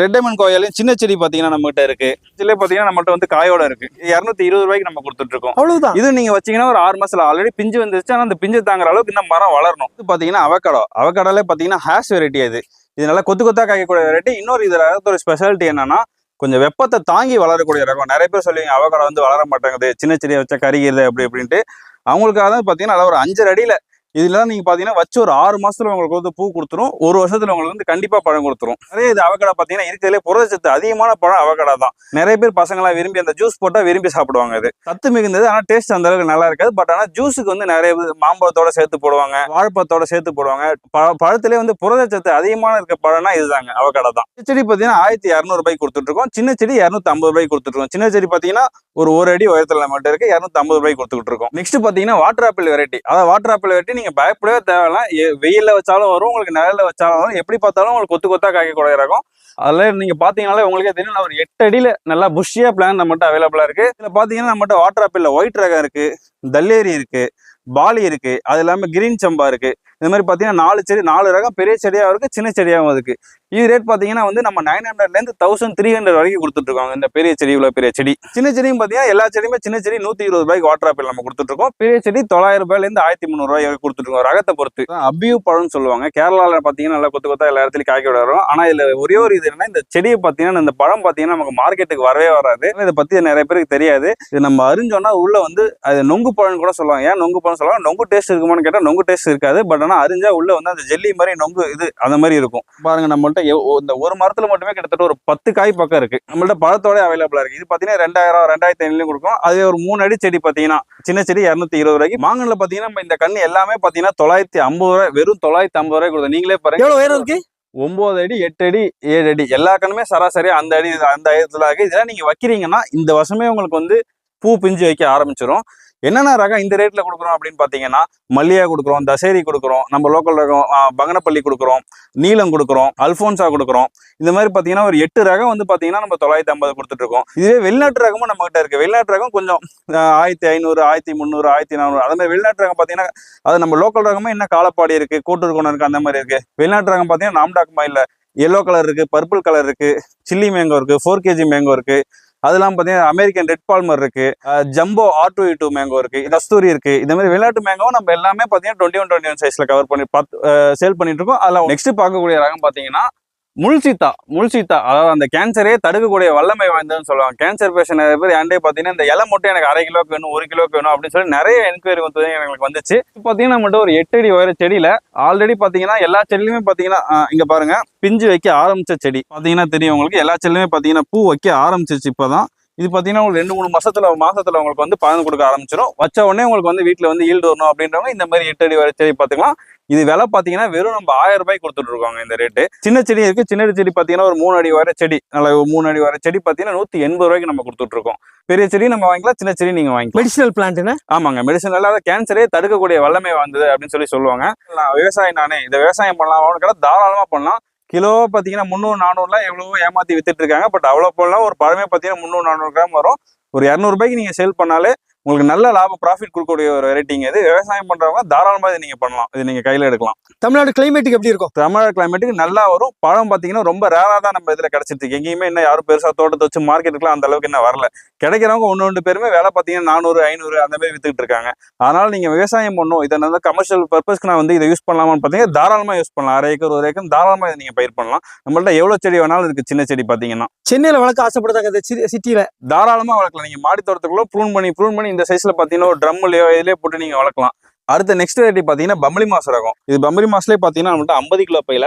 ரெட் டைமண்ட் கோயாலையும் சின்ன செடி பார்த்தீங்கன்னா நம்மகிட்ட இருக்கு. இதில் பார்த்தீங்கன்னா நம்மகிட்ட வந்து காயோட இருக்கு. இரநூத்தி இருபது ரூபாய்க்கு நம்ம கொடுத்துட்டு இருக்கோம் அவ்வளவுதான்? இது நீங்க வச்சீங்கன்னா ஒரு ஆறு மாசத்துல ஆல்ரெடி பிஞ்சு வந்துருச்சு. ஆனா அந்த பிஞ்சு தாங்குற அளவுக்கு இந்த மரம் வளரணும். இது பாத்தீங்கன்னா அவகடோ அவகடாலே பாத்தீங்கன்னா ஹேஷ் வெரைட்டி அது. இது நல்லா கொத்து கொத்தா காய்க்கக்கூடிய வெரைட்டி இன்னொரு இதுல ஒரு ஸ்பெஷாலிட்டி என்னன்னா கொஞ்சம் வெப்பத்தை தாங்கி வளரக்கூடிய ரகம். நிறைய பேர் சொல்லுவீங்க அவகடோ வந்து வளர மாட்டேங்குது. சின்ன செடியை வச்சா கருகிறது அப்படி இப்படின்ட்டு. அவங்களுக்காக தான் பாத்தீங்கன்னா நல்லா ஒரு அஞ்சரை அடியில இதுல நீங்க பாத்தீங்கன்னா வச்சு ஒரு ஆறு மாசத்துல உங்களுக்கு வந்து பூ கொடுத்துரும். ஒரு வருஷத்துல உங்களுக்கு வந்து கண்டிப்பா பழம் கொடுத்துரும். நிறைய இது அவக்கடா பாத்தீங்கன்னா இருக்கிறதுலே புரதச்சத்து அதிகமான பழம் அவக்கடா தான் நிறைய பேர் பசங்களாம் விரும்பி அந்த ஜூஸ் போட்டா விரும்பி சாப்பிடுவாங்க இது. சத்து மிகுந்தது ஆனா டேஸ்ட் அந்த அளவுக்கு நல்லா இருக்காது. பட் ஆனா ஜூஸுக்கு வந்து நிறைய மாம்பழத்தோட சேர்த்து போடுவாங்க வாழைப்பழத்தோட சேர்த்து போடுவாங்க. பழ- பழத்திலே வந்து புரதச்சத்து அதிகமான இருக்க பழம்னா இதுதாங்க அவக்கடா தான் செடி பாத்தீங்கன்னா ஆயிரத்தி இரநூறு கொடுத்துட்ருக்கோம். கொடுத்துட்டு இருக்கோம் சின்ன செடி இரநூத்தி ஐம்பது ரூபாய்க்கு கொடுத்துட்டு இருக்கோம் சின்ன செடி பாத்தீங்கன்னா ஒரு ஒரு அடி உயரத்துல மட்டும் இருக்கு இரநூத்தி ஐம்பது ரூபாய்க்கு கொடுத்துட்டு இருக்கோம். நெக்ஸ்ட் பாத்தீங்கன்னா வாட்டர் ஆப்பிள் வெரைட்டி அதாவது வாட்டர் ஆப்பிள் வெரைட்டி நீங்க பயப்படவே தேவையில்ல. வெயில்ல வச்சாலும் வரும் உங்களுக்கு நிழல்ல வச்சாலும் வரும். எப்படி பார்த்தாலும் உங்களுக்கு கொத்து கொத்தா காய்க்கக்கூடிய இருக்கும் அதில் நீங்க பாத்தீங்கன்னாலே உங்களுக்கே தெரியும். நான் ஒரு எட்டு அடியில நல்லா புஷ்ஷியா பிளான் நம்மகிட்ட அவைலபிளா இருக்கு. இதுல பாத்தீங்கன்னா நம்மகிட்ட வாட்டர் ஆப்பிள்ல ஒயிட் ரகம் இருக்கு தல்லேரி இருக்கு பாலி இருக்கு அது இல்லாம கிரீன் சம்பா இருக்கு. இந்த மாதிரி பார்த்தீங்கன்னா நாலு செடி நாலு ரகம் பெரிய செடியாகவும் இருக்குது சின்ன செடியாகவும் இருக்குது இது ரேட் பார்த்தீங்கன்னா வந்து நம்ம நைன் ஹண்ட்ரட்லேருந்து தௌசண்ட் த்ரீ ஹண்ட்ரட் வரைக்கும் கொடுத்துட்ருக்கோம் இந்த பெரிய செடி இவ்வளோ பெரிய செடி. சின்ன செடியும் பார்த்தீங்கன்னா எல்லா செடியுமே சின்ன செடி நூற்றி இருபது ரூபாய்க்கு வாட்டர் ஆப்பிள் நம்ம கொடுத்துட்ருக்கோம். பெரிய செடி தொள்ளாயிரம் ரூபாயிலேருந்து ஆயிரத்தி முந்நூறு கொடுத்துருக்கோம் வரைக்கும் கொடுத்துட்டு ரகத்தை பொறுத்து. அபியூ பழம்னு சொல்லுவாங்க. கேரளாவில் பார்த்தீங்கன்னா நல்லா கொத்து கொத்தா எல்லா இடத்துலையும் காய்க்க விட வரும் ஆனால் இதுல ஒரே ஒரு இது என்னன்னா இந்த செடியை பார்த்தீங்கன்னா இந்த பழம் பார்த்தீங்கன்னா நமக்கு மார்க்கெட்டுக்கு வரவே வராது. இதை பற்றி நிறைய பேருக்கு தெரியாது. இது நம்ம அறிஞ்சோன்னா உள்ள வந்து அது நொங்கு பழம் கூட சொல்லுவாங்க. ஏன் நொங்கு பழம் சொல்லுவாங்க? நொங்கு டேஸ்ட் இருக்குமான்னு கேட்டால் நொங்கு டேஸ்ட் இருக்காது. பட் ஆனா அறிஞ்சா உள்ள வந்து அந்த ஜெல்லி மாதிரி நொங்கு இது அந்த மாதிரி இருக்கும். பாருங்க நம்மள்ட்ட இந்த ஒரு மரத்துல மட்டுமே கிட்டத்தட்ட ஒரு பத்து காய் பக்கம் இருக்கு. நம்மள்ட்ட பழத்தோட அவைலபிளா இருக்கு. இது பாத்தீங்கன்னா ரெண்டாயிரம் ரெண்டாயிரத்தி ஐநூறுலயும் கொடுக்கும். அதே ஒரு மூணு அடி செடி பாத்தீங்கன்னா சின்ன செடி இரநூத்தி இருபது ரூபாய்க்கு. மாங்கல்ல பாத்தீங்கன்னா நம்ம இந்த கண்ணு எல்லாமே பாத்தீங்கன்னா தொள்ளாயிரத்தி ஐம்பது ரூபாய் வெறும் தொள்ளாயிரத்தி ஐம்பது ரூபாய் கொடுத்தோம். நீங்களே பாருங்க. எவ்வளவு உயரம் இருக்கு? ஒன்பது அடி எட்டு அடி ஏழு அடி. எல்லா கண்ணுமே சராசரியா அந்த அடி அந்த இடத்துல இருக்கு. இதெல்லாம் நீங்க வைக்கிறீங்கன்னா இந்த வருஷமே உங்களுக்கு வந்து பூ பிஞ்சு வைக்க ஆரம்பிச்சிரும். என்னென்ன ரகம் இந்த ரேட்ல கொடுக்குறோம் அப்படின்னு பார்த்தீங்கன்னா மல்லியா கொடுக்குறோம் தசேரி கொடுக்குறோம் நம்ம லோக்கல் ரகம் பங்கனப்பள்ளி கொடுக்குறோம் நீலம் கொடுக்குறோம் அல்ஃபோன்ஸா கொடுக்குறோம். இந்த மாதிரி பார்த்தீங்கன்னா ஒரு எட்டு ரகம் வந்து பார்த்தீங்கன்னா நம்ம தொள்ளாயிரத்தி ஐம்பது கொடுத்துட்டு இருக்கோம் இதுவே வெளிநாட்டு ரகமும் நம்ம கிட்ட இருக்கு. வெளிநாட்டு ரகம் கொஞ்சம் ஆயிரத்தி ஐநூறு ஆயிரத்தி முந்நூறு ஆயிரத்தி நானூறு அதே மாதிரி வெளிநாட்டு ரகம் பார்த்தீங்கன்னா அது நம்ம லோக்கல் ரகமும் என்ன காலப்பாடி இருக்கு கூட்டூர் குணம் இருக்கு அந்த மாதிரி இருக்கு. வெளிநாட்டு ரகம் பார்த்தீங்கன்னா நாம்டாக்குமா இல்லை எல்லோ கலர் இருக்கு பர்பிள் கலர் இருக்கு சில்லி மேங்கோ இருக்கு ஃபோர் கேஜி மேங்கோ இருக்கு. அதெல்லாம் பார்த்தீங்கன்னா அமெரிக்கன் ரெட் பால்மர் இருக்கு. Jumbo R two two mango இருக்கு. கஸ்தூரி இருக்கு. இந்த மாதிரி விளையாட்டு மேங்கோ நம்ம எல்லாமே பார்த்தீங்கன்னா டுவெண்ட்டி ஒன் டுவெண்ட்டி ஒன் சைஸ்ல கவர் பண்ணி பார்த்து சேல் பண்ணிட்டு இருக்கோம். அதில் நெக்ஸ்ட் பார்க்கக்கூடிய ரகம் பார்த்தீங்கன்னா முல்சித்தா முல்சித்தா அதாவது அந்த கேன்சரே தடுக்கக்கூடிய வல்லமை வாய்ந்ததுன்னு சொல்லுவாங்க. கேன்சர் பேஷண்ட் நிறைய பேர் ஏன்டே பார்த்தீங்கன்னா இந்த இலை மட்டும் எனக்கு அரை கிலோக்கு வேணும் ஒரு கிலோக்கு வேணும் அப்படின்னு சொல்லி நிறைய என்கொயரி வந்து எங்களுக்கு வந்துச்சு. இப்போ பார்த்தீங்கன்னா மட்டும் ஒரு எட்டு அடி உயர செடியில ஆல்ரெடி பார்த்தீங்கன்னா எல்லா செடியிலுமே பார்த்தீங்கன்னா இங்கே பாருங்க பிஞ்சு வைக்க ஆரம்பிச்ச செடி. பார்த்தீங்கன்னா தெரியும் உங்களுக்கு எல்லா செடியிலுமே பார்த்தீங்கன்னா பூ வைக்க ஆரம்பிச்சிச்சு இப்போதான். இது பார்த்தீங்கன்னா ஒரு ரெண்டு மூணு மாசத்துல மாசத்துல உங்களுக்கு வந்து பலன் கொடுக்க ஆரம்பிச்சிடும் வச்ச உடனே உங்களுக்கு வந்து வீட்டில் வந்து ஈல்டு வரணும் அப்படின்றவங்க இந்த மாதிரி எட்டு அடி வரை செடி பார்த்துக்கலாம் இது விலை பார்த்தீங்கன்னா வெறும் நம்ம ஆயிரம் ரூபாய் கொடுத்துட்டு இருக்காங்க இந்த ரேட்டு சின்ன செடி இருக்கு. சின்ன செடி பார்த்தீங்கன்னா ஒரு மூணு அடி வர செடி நல்ல மூணு அடி வர செடி பார்த்தீங்கன்னா நூற்றி எண்பது ரூபாய்க்கு நம்ம கொடுத்துட்டு இருக்கோம். பெரிய செடி நம்ம வாங்கிக்கலாம் சின்ன செடி நீங்க வாங்கிக்கலாம். மெடிசினல் பிளான்ட்னா ஆமாங்க. மெடிசன் இல்லாத கேன்சரே தடுக்கக்கூடிய வல்லமை வந்தது அப்படின்னு சொல்லி சொல்லுவாங்க. நான் விவசாயம் நானே. இதை விவசாயம் பண்ணலாம் கேட்டால் தாராளமாக பண்ணலாம். கிலோ பார்த்தீங்கன்னா முந்நூறு நானூறுலாம் எவ்வளவோ ஏமாத்தி வித்துட்டு இருக்காங்க. பட் அவ்வளோ போலாம் ஒரு பழமே பார்த்தீங்கன்னா முந்நூறு நானூறு கிராம் வரும். ஒரு இரநூறுபாய்க்கு நீங்கள் சேல் பண்ணாலே உங்களுக்கு நல்ல லாபம் ப்ராஃபிட் கொடுக்கக்கூடிய ஒரு வெரைட்டிங்க இது. விவசாயம் பண்றவங்க தாராளமாக இதை நீங்கள் பண்ணலாம். இது நீங்கள் கையில் எடுக்கலாம். தமிழ்நாடு கிளைமேட்டுக்கு எப்படி இருக்கும்? தமிழ் கிளைமேட்டுக்கு நல்லா வரும். பழம் பார்த்தீங்கன்னா ரொம்ப ரேராக தான் நம்ம இதில் கிடைச்சிட்டு இருக்கு. எங்கேயுமே இன்னும் யாரும் பெருசாக தோட்டத்தை வச்சு மார்க்கெட்டுக்குலாம் அந்த அளவுக்கு இன்னும் வரல. கிடைக்கிறவங்க ஒன்று ரெண்டு பேருமே வேலை பார்த்தீங்கன்னா நானூறு ஐநூறு அந்த மாதிரி வித்துக்கிட்டு இருக்காங்க. அதனால நீங்கள் விவசாயம் பண்ணும். இதை வந்து கமர்ஷியல் பர்பஸ்க்கு நான் வந்து இதை யூஸ் பண்ணலாமான்னு பார்த்தீங்கன்னா தாராளமாக யூஸ் பண்ணலாம். அரை ஏக்கர் ஒரு ஏக்கர் தாராளமாக இதை நீங்கள் பயிர் பண்ணலாம். நம்மள்ட்ட எவ்வளோ செடி வேணாலும் இருக்கு சின்ன செடி பார்த்தீங்கன்னா. சென்னையில வளர்க்க ஆசைப்படுறாங்க சிட்டியில. தாராளமாக வளர்க்கலாம். நீங்கள் மாடி தோட்டத்துக்குள்ள ப்ரூன் பண்ணி ப்ரூன் பண்ணி இந்த சைஸ்ல பாத்தீங்கன்னா ஒரு ட்ரம்லயோ இதுலயே போட்டு நீங்க வளர்க்கலாம். அடுத்த நெக்ஸ்ட் வெரைட்டி பாத்தீங்கன்னா பம்பளி மாஸ் ரகம். இது பம்பளி மாசிலே பாத்தீங்கன்னா நம்மகிட்ட ஐம்பது கிலோ பையில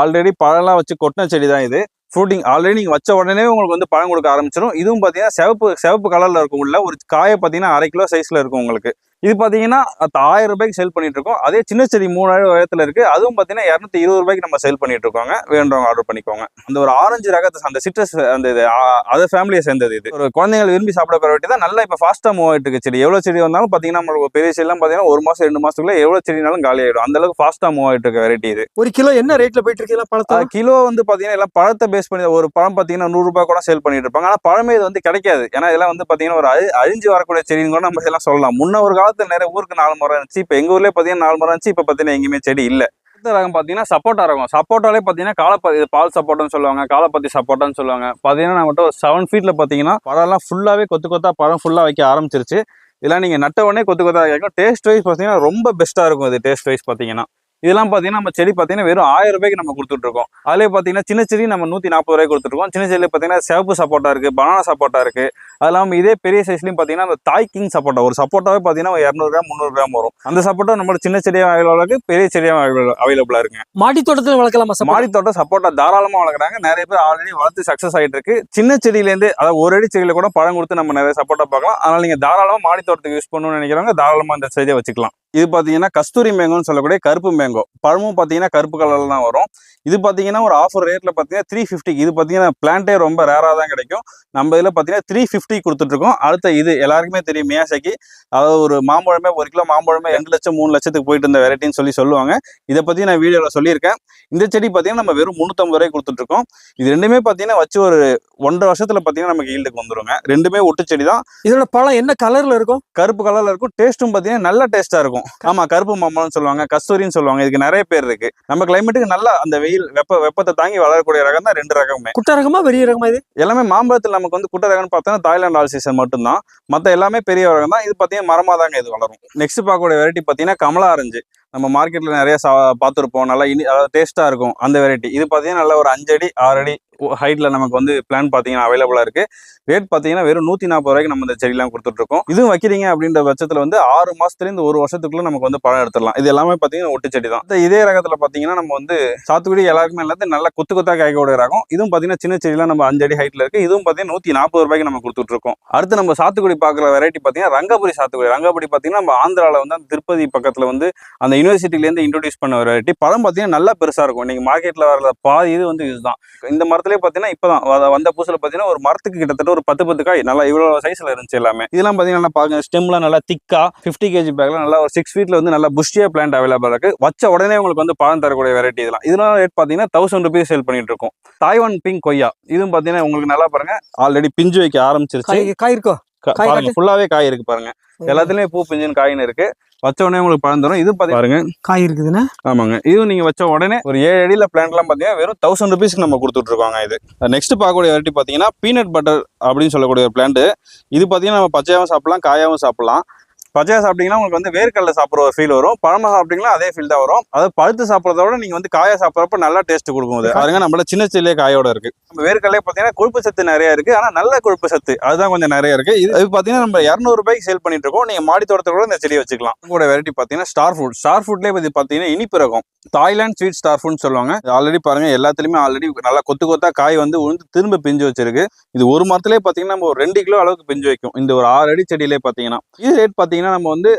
ஆல்ரெடி பழம்லாம் வச்சு கொட்டின செடி தான் இது. ஃப்ரூட்டிங் ஆல்ரெடி நீங்கள் வச்ச உடனே உங்களுக்கு வந்து பழம் கொடுக்க ஆரம்பிச்சிடும் இதுவும் பார்த்தீங்கன்னா சிவப்பு சிவப்பு கலரில் இருக்கும் உள்ள ஒரு காயை பார்த்தீங்கன்னா அரை கிலோ சைஸில் இருக்கும் உங்களுக்கு. இது பாத்தீங்கன்னா அது ஆயிரம் ரூபாய்க்கு சேல் பண்ணிட்டு இருக்கோம் அதே சின்ன செடி மூணாயிரம் உயரத்துல இருக்கு. அதுவும் பாத்தீங்கன்னா இரநூத்தி இருபது ரூபாய்க்கு நம்ம சேல் பண்ணிட்டு இருக்கோங்க வேண்டவங்க ஆர்டர் பண்ணிக்கோங்க. அந்த ஒரு ஆரஞ்சு ரகத்தை அந்த சிட்ரஸ் அந்த இது அதை ஃபேமிலியை சேர்ந்தது இது. ஒரு குழந்தைகள் விரும்பி சாப்பிட பெற தான் நல்லா இப்போ ஃபாஸ்ட்டாக மூவ் ஆயிட்டு இருக்கு செடி. எவ்வளோ செடி வந்தாலும் பார்த்தீங்கன்னா நம்மளுக்கு பெரிய செடிலாம் பார்த்தீங்கன்னா ஒரு மாசம் ரெண்டு மாசத்துக்குள்ள எவ்வளோ செடினாலும் காலி ஆயிடும். அந்த அளவுக்கு ஃபாஸ்ட்டாக மூவ் ஆயிட்டு இருக்க வெரைட்டி இது. ஒரு கிலோ என்ன ரேட்ல போயிட்டு இருக்கு பழத்தை கிலோ வந்து பாத்தீங்கன்னா எல்லாம் பழத்தை பேஸ் பண்ணி ஒரு பழம் பாத்தீங்கன்னா நூறு ரூபாய் கூட சேல் பண்ணிட்டு இருப்பாங்க. ஆனா பழமே இது வந்து கிடைக்காது. ஏன்னா இதெல்லாம் வந்து பாத்தீங்கன்னா ஒரு அழி- அழிஞ்சு வரக்கூடிய செடின்னு கூட நம்ம இதெல்லாம் சொல்லலாம். முன்ன ஒரு காலத்துல நிறைய ஊருக்கு நாலு மரம் இருந்துச்சு. இப்ப எங்க ஊர்லயே பாத்தீங்கன்னா நாலு மரம் இருந்துச்சு. இப்ப பாத்தீங்கன்னா எங்கேயுமே செடி இல்ல. அடுத்த ரகம் பார்த்தீங்கன்னா சப்போட்டா ரகம். சப்போட்டாலே பார்த்தீங்கன்னா காலப்பதி பால் சப்போட்டான்னு சொல்லுவாங்க காலப்பத்தி சப்போட்டான்னு சொல்லுவாங்க. பார்த்தீங்கன்னா நம்மகிட்ட ஒரு செவன் ஃபீட்ல பார்த்தீங்கன்னா பழம்லாம் ஃபுல்லாவே கொத்து கொத்தா பழம் ஃபுல்லாக வைக்க ஆரம்பிச்சிருச்சு. இதெல்லாம் நீங்கள் நட்ட உடனே கொத்து கொத்தா கிடைக்கும் டேஸ்ட் வைஸ் பார்த்தீங்கன்னா ரொம்ப பெஸ்ட்டாக இருக்கும் இது டேஸ்ட் வைஸ் பார்த்தீங்கன்னா இதெல்லாம் பார்த்தீங்கன்னா நம்ம செடி பார்த்தீங்கன்னா வெறும் ஆயிரம் ரூபாய்க்கு நம்ம கொடுத்துட்ருக்கோம் அதிலே பார்த்தீங்கன்னா சின்ன செடி நம்ம நூற்றி நாற்பது ரூபாய்க்கு கொடுத்துருக்கோம் சின்ன செடியில் பார்த்தீங்கன்னா சிவப்பு சப்போட்டா இருக்குது பனானா சப்போட்டா இருக்குது அது இல்லாமல் இதே பெரிய சைஸ்லையும் பார்த்தீங்கன்னா அந்த தாய் கிங் சப்போட்டா ஒரு சப்போட்டாவே பார்த்தீங்கன்னா இரநூறு கிராம் முந்நூறு கிராம் வரும். அந்த சப்போட்டா நம்மளோட சின்ன செடியாக அவைலபிளாக இருக்குது பெரிய செடியாக அவைலபிளாக இருக்குங்க. மாடி தோட்டத்துல வளர்க்கலாமா? மாடி தோட்டம் சப்போட்டா தாராளமாக வளர்க்குறாங்க. நிறைய பேர் ஆல்ரெடி வளர்த்து சக்ஸஸ் ஆகிட்டு இருக்கு. சின்ன செடியிலேருந்து அதாவது ஒரு அடி செடியில கூட பழம் கொடுத்து நம்ம நிறைய சப்போட்டா பார்க்கலாம். அதனால நீங்கள் தாராளமாக மாடி தோட்டத்துக்கு யூஸ் பண்ணணும்னு நினைக்கிறவங்க தாராளமாக இந்த செடியை வச்சுக்கலாம். இது பார்த்தீங்கன்னா கஸ்தூரி மேங்கோன்னு சொல்லக்கூடிய கருப்பு மேங்கோ பழமும் பார்த்தீங்கன்னா கருப்பு கலர்ல தான் வரும். இது பார்த்தீங்கன்னா ஒரு ஆஃபர் ரேட்ல பார்த்தீங்கன்னா த்ரீ ஃபிஃப்டிக்கு இது பார்த்தீங்கன்னா பிளான்ட்டே ரொம்ப ரேராக தான் கிடைக்கும். நம்ம இதில் பார்த்தீங்கன்னா த்ரீ ஃபிஃப்டி கொடுத்துட்ருக்கோம். அடுத்த இது எல்லாருக்குமே தெரியும். மியாசக்கி. அதாவது ஒரு மாம்பழமே ஒரு கிலோ மாம்பழமே ரெண்டு லட்சம் மூணு லட்சத்துக்கு போயிட்டு இருந்த வெரைட்டின்னு சொல்லி சொல்லுவாங்க. இதை பற்றி நான் வீடியோவில் சொல்லியிருக்கேன். இந்த செடி பார்த்தீங்கன்னா நம்ம வெறும் முந்நூற்றம்பது ரூபாய் கொடுத்துட்ருக்கோம். இது ரெண்டுமே பார்த்தீங்கன்னா வச்சு ஒரு ஒன்றரை வருஷத்தில் பார்த்தீங்கன்னா நமக்கு ஈல்டுக்கு வந்துருங்க. ரெண்டுமே ஒட்டு செடி தான். இதோட பழம் என்ன கலர்ல இருக்கும்? கருப்பு கலர்ல இருக்கும். டேஸ்ட்டும் பார்த்தீங்கன்னா நல்ல டேஸ்டா இருக்கும். ஆமா கருப்பு மாம்பழம்னு சொல்லுவாங்க கஸ்தூரின்னு சொல்லுவாங்க. இதுக்கு நிறைய பேர் இருக்கு. நம்ம கிளைமேட்டுக்கு நல்லா அந்த வெயில் வெப்ப வெப்பத்தை தாங்கி வளரக்கூடிய ரகம் தான் ரெண்டு ரகமே. குட்டை ரகமா பெரிய ரகமா இது? எல்லாமே மாம்பழத்தில் நமக்கு வந்து குட்டை ரகம்னு பார்த்தோன்னா தாய்லாந்து ஆல் சீசன் மட்டும்தான். மற்ற எல்லாமே பெரிய ரகம் தான் இது பார்த்தீங்கன்னா மரமா தாங்க இது வளரும். நெக்ஸ்ட் பார்க்கக்கூடிய வெரைட்டி பார்த்தீங்கன்னா கமலா ஆரஞ்சு. நம்ம மார்க்கெட்ல நிறைய சா பார்த்துருப்போம். நல்லா இனி அதாவது டேஸ்டா இருக்கும் அந்த வெரைட்டி இது பார்த்தீங்கன்னா நல்ல ஒரு அஞ்சு அடி ஆறு அடி ஹைட்ல நமக்கு வந்து பிளான் பார்த்தீங்கன்னா அவைலபிளா இருக்கு. ரேட் பார்த்தீங்கன்னா வெறும் நூற்றி நாற்பது ரூபாய்க்கு நம்ம இந்த செடியெலாம் கொடுத்துட்ருக்கோம். இதுவும் வைக்கிறீங்க அப்படின்ற பட்சத்தில் வந்து ஆறு மாதத்துலேருந்து ஒரு வருஷத்துக்குள்ள நமக்கு வந்து பழம் எடுத்துடலாம். இது எல்லாமே பார்த்தீங்கன்னா ஒட்டு செடி தான். இந்த இதே ரகத்தில் பார்த்தீங்கன்னா நம்ம வந்து சாத்துக்குடி எல்லாருக்குமே எல்லாத்தையும் நல்லா கொத்து கொத்தா காய்க்கக்கூடிய ரகம் இதுவும் பார்த்தீங்கன்னா சின்ன செடியெலாம் நம்ம அஞ்சடி ஹைட்டில் ஹைட்ல இருக்கு. இதுவும் பார்த்தீங்கன்னா நூற்றி நாற்பது ரூபாய்க்கு நம்ம கொடுத்துட்ருக்கோம். அடுத்து நம்ம சாத்துக்குடி பார்க்குற வெரைட்டி பார்த்தீங்கன்னா ரங்கபுரி சாத்துக்குடி. ரங்கபுரி பார்த்தீங்கன்னா நம்ம ஆந்திராவில் வந்து அந்த திருப்பதி பக்கத்தில் வந்து அந்த யூனிவர்சிட்டிலேருந்து இன்ட்ரடியூஸ் பண்ண வெரைட்டி பழம் பார்த்தீங்கன்னா நல்லா பெருசாக இருக்கும். நீங்கள் மார்க்கெட்டில் வர பாதி இது வந்து இதுதான். இந்த மரத்துலேயே பார்த்தீங்கன்னா இப்போ தான் வந்த புதுசில் பார்த்தீங்கன்னா ஒரு மரத்துக்கு கிட்டத்தட்ட ஒரு பத்து பத்து காய் நல்லா இவ்வளோ சைஸில் இருந்துச்சு எல்லாமே. இதெல்லாம் பார்த்தீங்கன்னா நல்லா பாருங்க ஸ்டெம்லாம் நல்லா திக்கா ஃபிஃப்டி கேஜி பேக்ல நல்லா ஒரு சிக்ஸ் ஃபீட்ல வந்து நல்லா புஷ்டியா பிளான்ட் அவைலபிள் இருக்கு. வச்ச உடனே உங்களுக்கு வந்து பழம் தரக்கூடிய வெரைட்டி இதெல்லாம். இதெல்லாம் ரேட் பார்த்தீங்கன்னா தௌசண்ட் ருபீஸ் சேல் பண்ணிட்டு இருக்கும். தாய்வான் பிங்க் கொய்யா. இதுவும் பார்த்தீங்கன்னா உங்களுக்கு நல்லா பாருங்க. ஆல்ரெடி பிஞ்சு வைக்க ஆரம்பிச்சிருச்சு. காய் காய் இருக்கோ? பாருங்க ஃபுல்லாவே காய் இருக்கு பாருங்க. எல்லாத்துலயும் பூ பிஞ்சுன்னு காயின்னு இருக்கு. வச்ச உடனே உங்களுக்கு பழம் தரும் இது பாருங்க. காய் இருக்குதுன்னா? ஆமாங்க. இதுவும் நீங்க வச்ச உடனே ஒரு ஏழு அடியில பிளான்ட் எல்லாம் பாத்தீங்கன்னா வெறும் தௌசண்ட் ருபீஸ்க்கு நம்ம கொடுத்துட்டு இருக்கோங்க இது. நெக்ஸ்ட் பார்க்கக்கூடிய வெரைட்டி பாத்தீங்கன்னா பீனட் பட்டர் அப்படின்னு சொல்லக்கூடிய பிளான்ட் இது பாத்தீங்கன்னா நம்ம பச்சையாவும் சாப்பிடலாம் காயாவும் சாப்பிடலாம். பச்சையாக சாப்பிட்டீங்கன்னா உங்களுக்கு வந்து வேர்க்கடலை சாப்பிட்ற ஒரு ஃபீல் வரும். பழமாக சாப்பிட்டீங்கன்னா அதே ஃபீல் தான் வரும். அதாவது பழுத்து சாப்பிட்றத விட நீங்கள் வந்து காயை சாப்பிட்றப்ப நல்லா டேஸ்ட் கொடுக்கும் அது. அதுங்க நம்மள சின்ன சில்லே காயோட இருக்கு. நம்ம வேர்க்கடலே பார்த்தீங்கன்னா கொழுப்பு சத்து நிறைய இருக்கு. ஆனால் நல்ல கொழுப்பு சத்து அதுதான் கொஞ்சம் நிறைய இருக்கு. இது பார்த்தீங்கன்னா நம்ம இரநூறு ரூபாய்க்கு சேல் பண்ணிட்டு இருக்கோம். நீங்கள் மாடி தோட்டத்தை கூட இந்த செடியை வச்சுக்கலாம். உங்களோட வெரைட்டி பார்த்தீங்கன்னா ஸ்டார் ஃபுட் ஸ்டார் ஃபுட்லேயே பற்றி பார்த்தீங்கன்னா இனிப்பு ரகம். தாய்லாந்து ஸ்வீட் ஸ்டார் ஃபுட்னு சொல்லுவாங்க. ஆல்ரெடி பாருங்க எல்லாத்துலேயுமே ஆல்ரெடி நல்லா கொத்து கொத்தா காய் வந்து உழுந்து திரும்ப பிஞ்சு வச்சிருக்கு. இது ஒரு மரத்திலே பார்த்தீங்கன்னா நம்ம ஒரு ரெண்டு கிலோ அளவுக்கு பிஞ்சு வைக்கும். இந்த ஒரு ஆறு அடி செடியிலே பார்த்தீங்கன்னா. இது ரேட் பாத்தீங்கன்னா நம்ம வந்து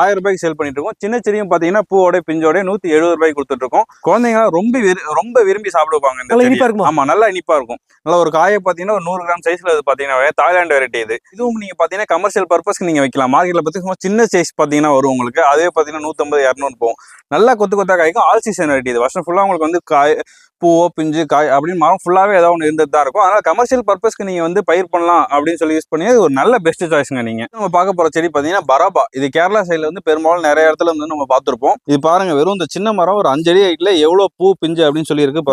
ஆயிரம் ரூபாய்க்கு சேல் பண்ணிட்டு இருக்கோம் சின்ன செடியும் பாத்தீங்கன்னா பூவோட பிஞ்சோட நூத்தி எழுபது ரூபாய்க்கு கொடுத்துட்டு இருக்கோம் குழந்தைங்க ரொம்ப ரொம்ப விரும்பி சாப்பிடுவாங்க இந்த. இனிப்பா இருக்குமா? ஆமா நல்லா இனிப்பா இருக்கும். நல்லா ஒரு காயை பாத்தீங்கன்னா ஒரு நூறு கிராம் சைஸ்ல இது பாத்தீங்கன்னா தாய்லாந்து வெரைட்டி இது. இதுவும் நீங்க பாத்தீங்கன்னா கமர்ஷியல் பர்பஸ்க்கு நீங்க வைக்கலாம். மார்க்கெட்ல சும்மா சின்ன சைஸ் பாத்தீங்கன்னா வரும் உங்களுக்கு. அதே பாத்தீங்கன்னா நூத்தம்பது இரநூறு போகும். நல்லா கொத்து கொத்தா காய்க்கும். ஆல் சீசன் வெரைட்டி இது. வருஷம் ஃபுல்லா உங்களுக்கு வந்து காய் பூவோ பிஞ்சு காய் அப்படின்னு மரம் ஃபுல்லாவே ஏதாவது ஒன்று இருந்துட்டு தான் இருக்கும். அதனால கமர்ஷியல் பர்பஸ்க்கு நீங்க வந்து பயிர் பண்ணலாம் அப்படின்னு சொல்லி யூஸ் பண்ணி ஒரு நல்ல பெஸ்ட் சாய்ஸ்ங்க நீங்க. நம்ம பார்க்க போற செடி பாத்தீங்கன்னா பராபா. இது கேரளா சைடுல வந்து பெரும்பாலும் நிறைய இடத்துல வந்து நம்ம பார்த்திருப்போம். இது பாருங்க வெறும் இந்த சின்ன மரம் ஒரு அஞ்சடி ஹைட்ல எவ்வளவு பூ பிஞ்சு அப்படின்னு சொல்லி இருக்கு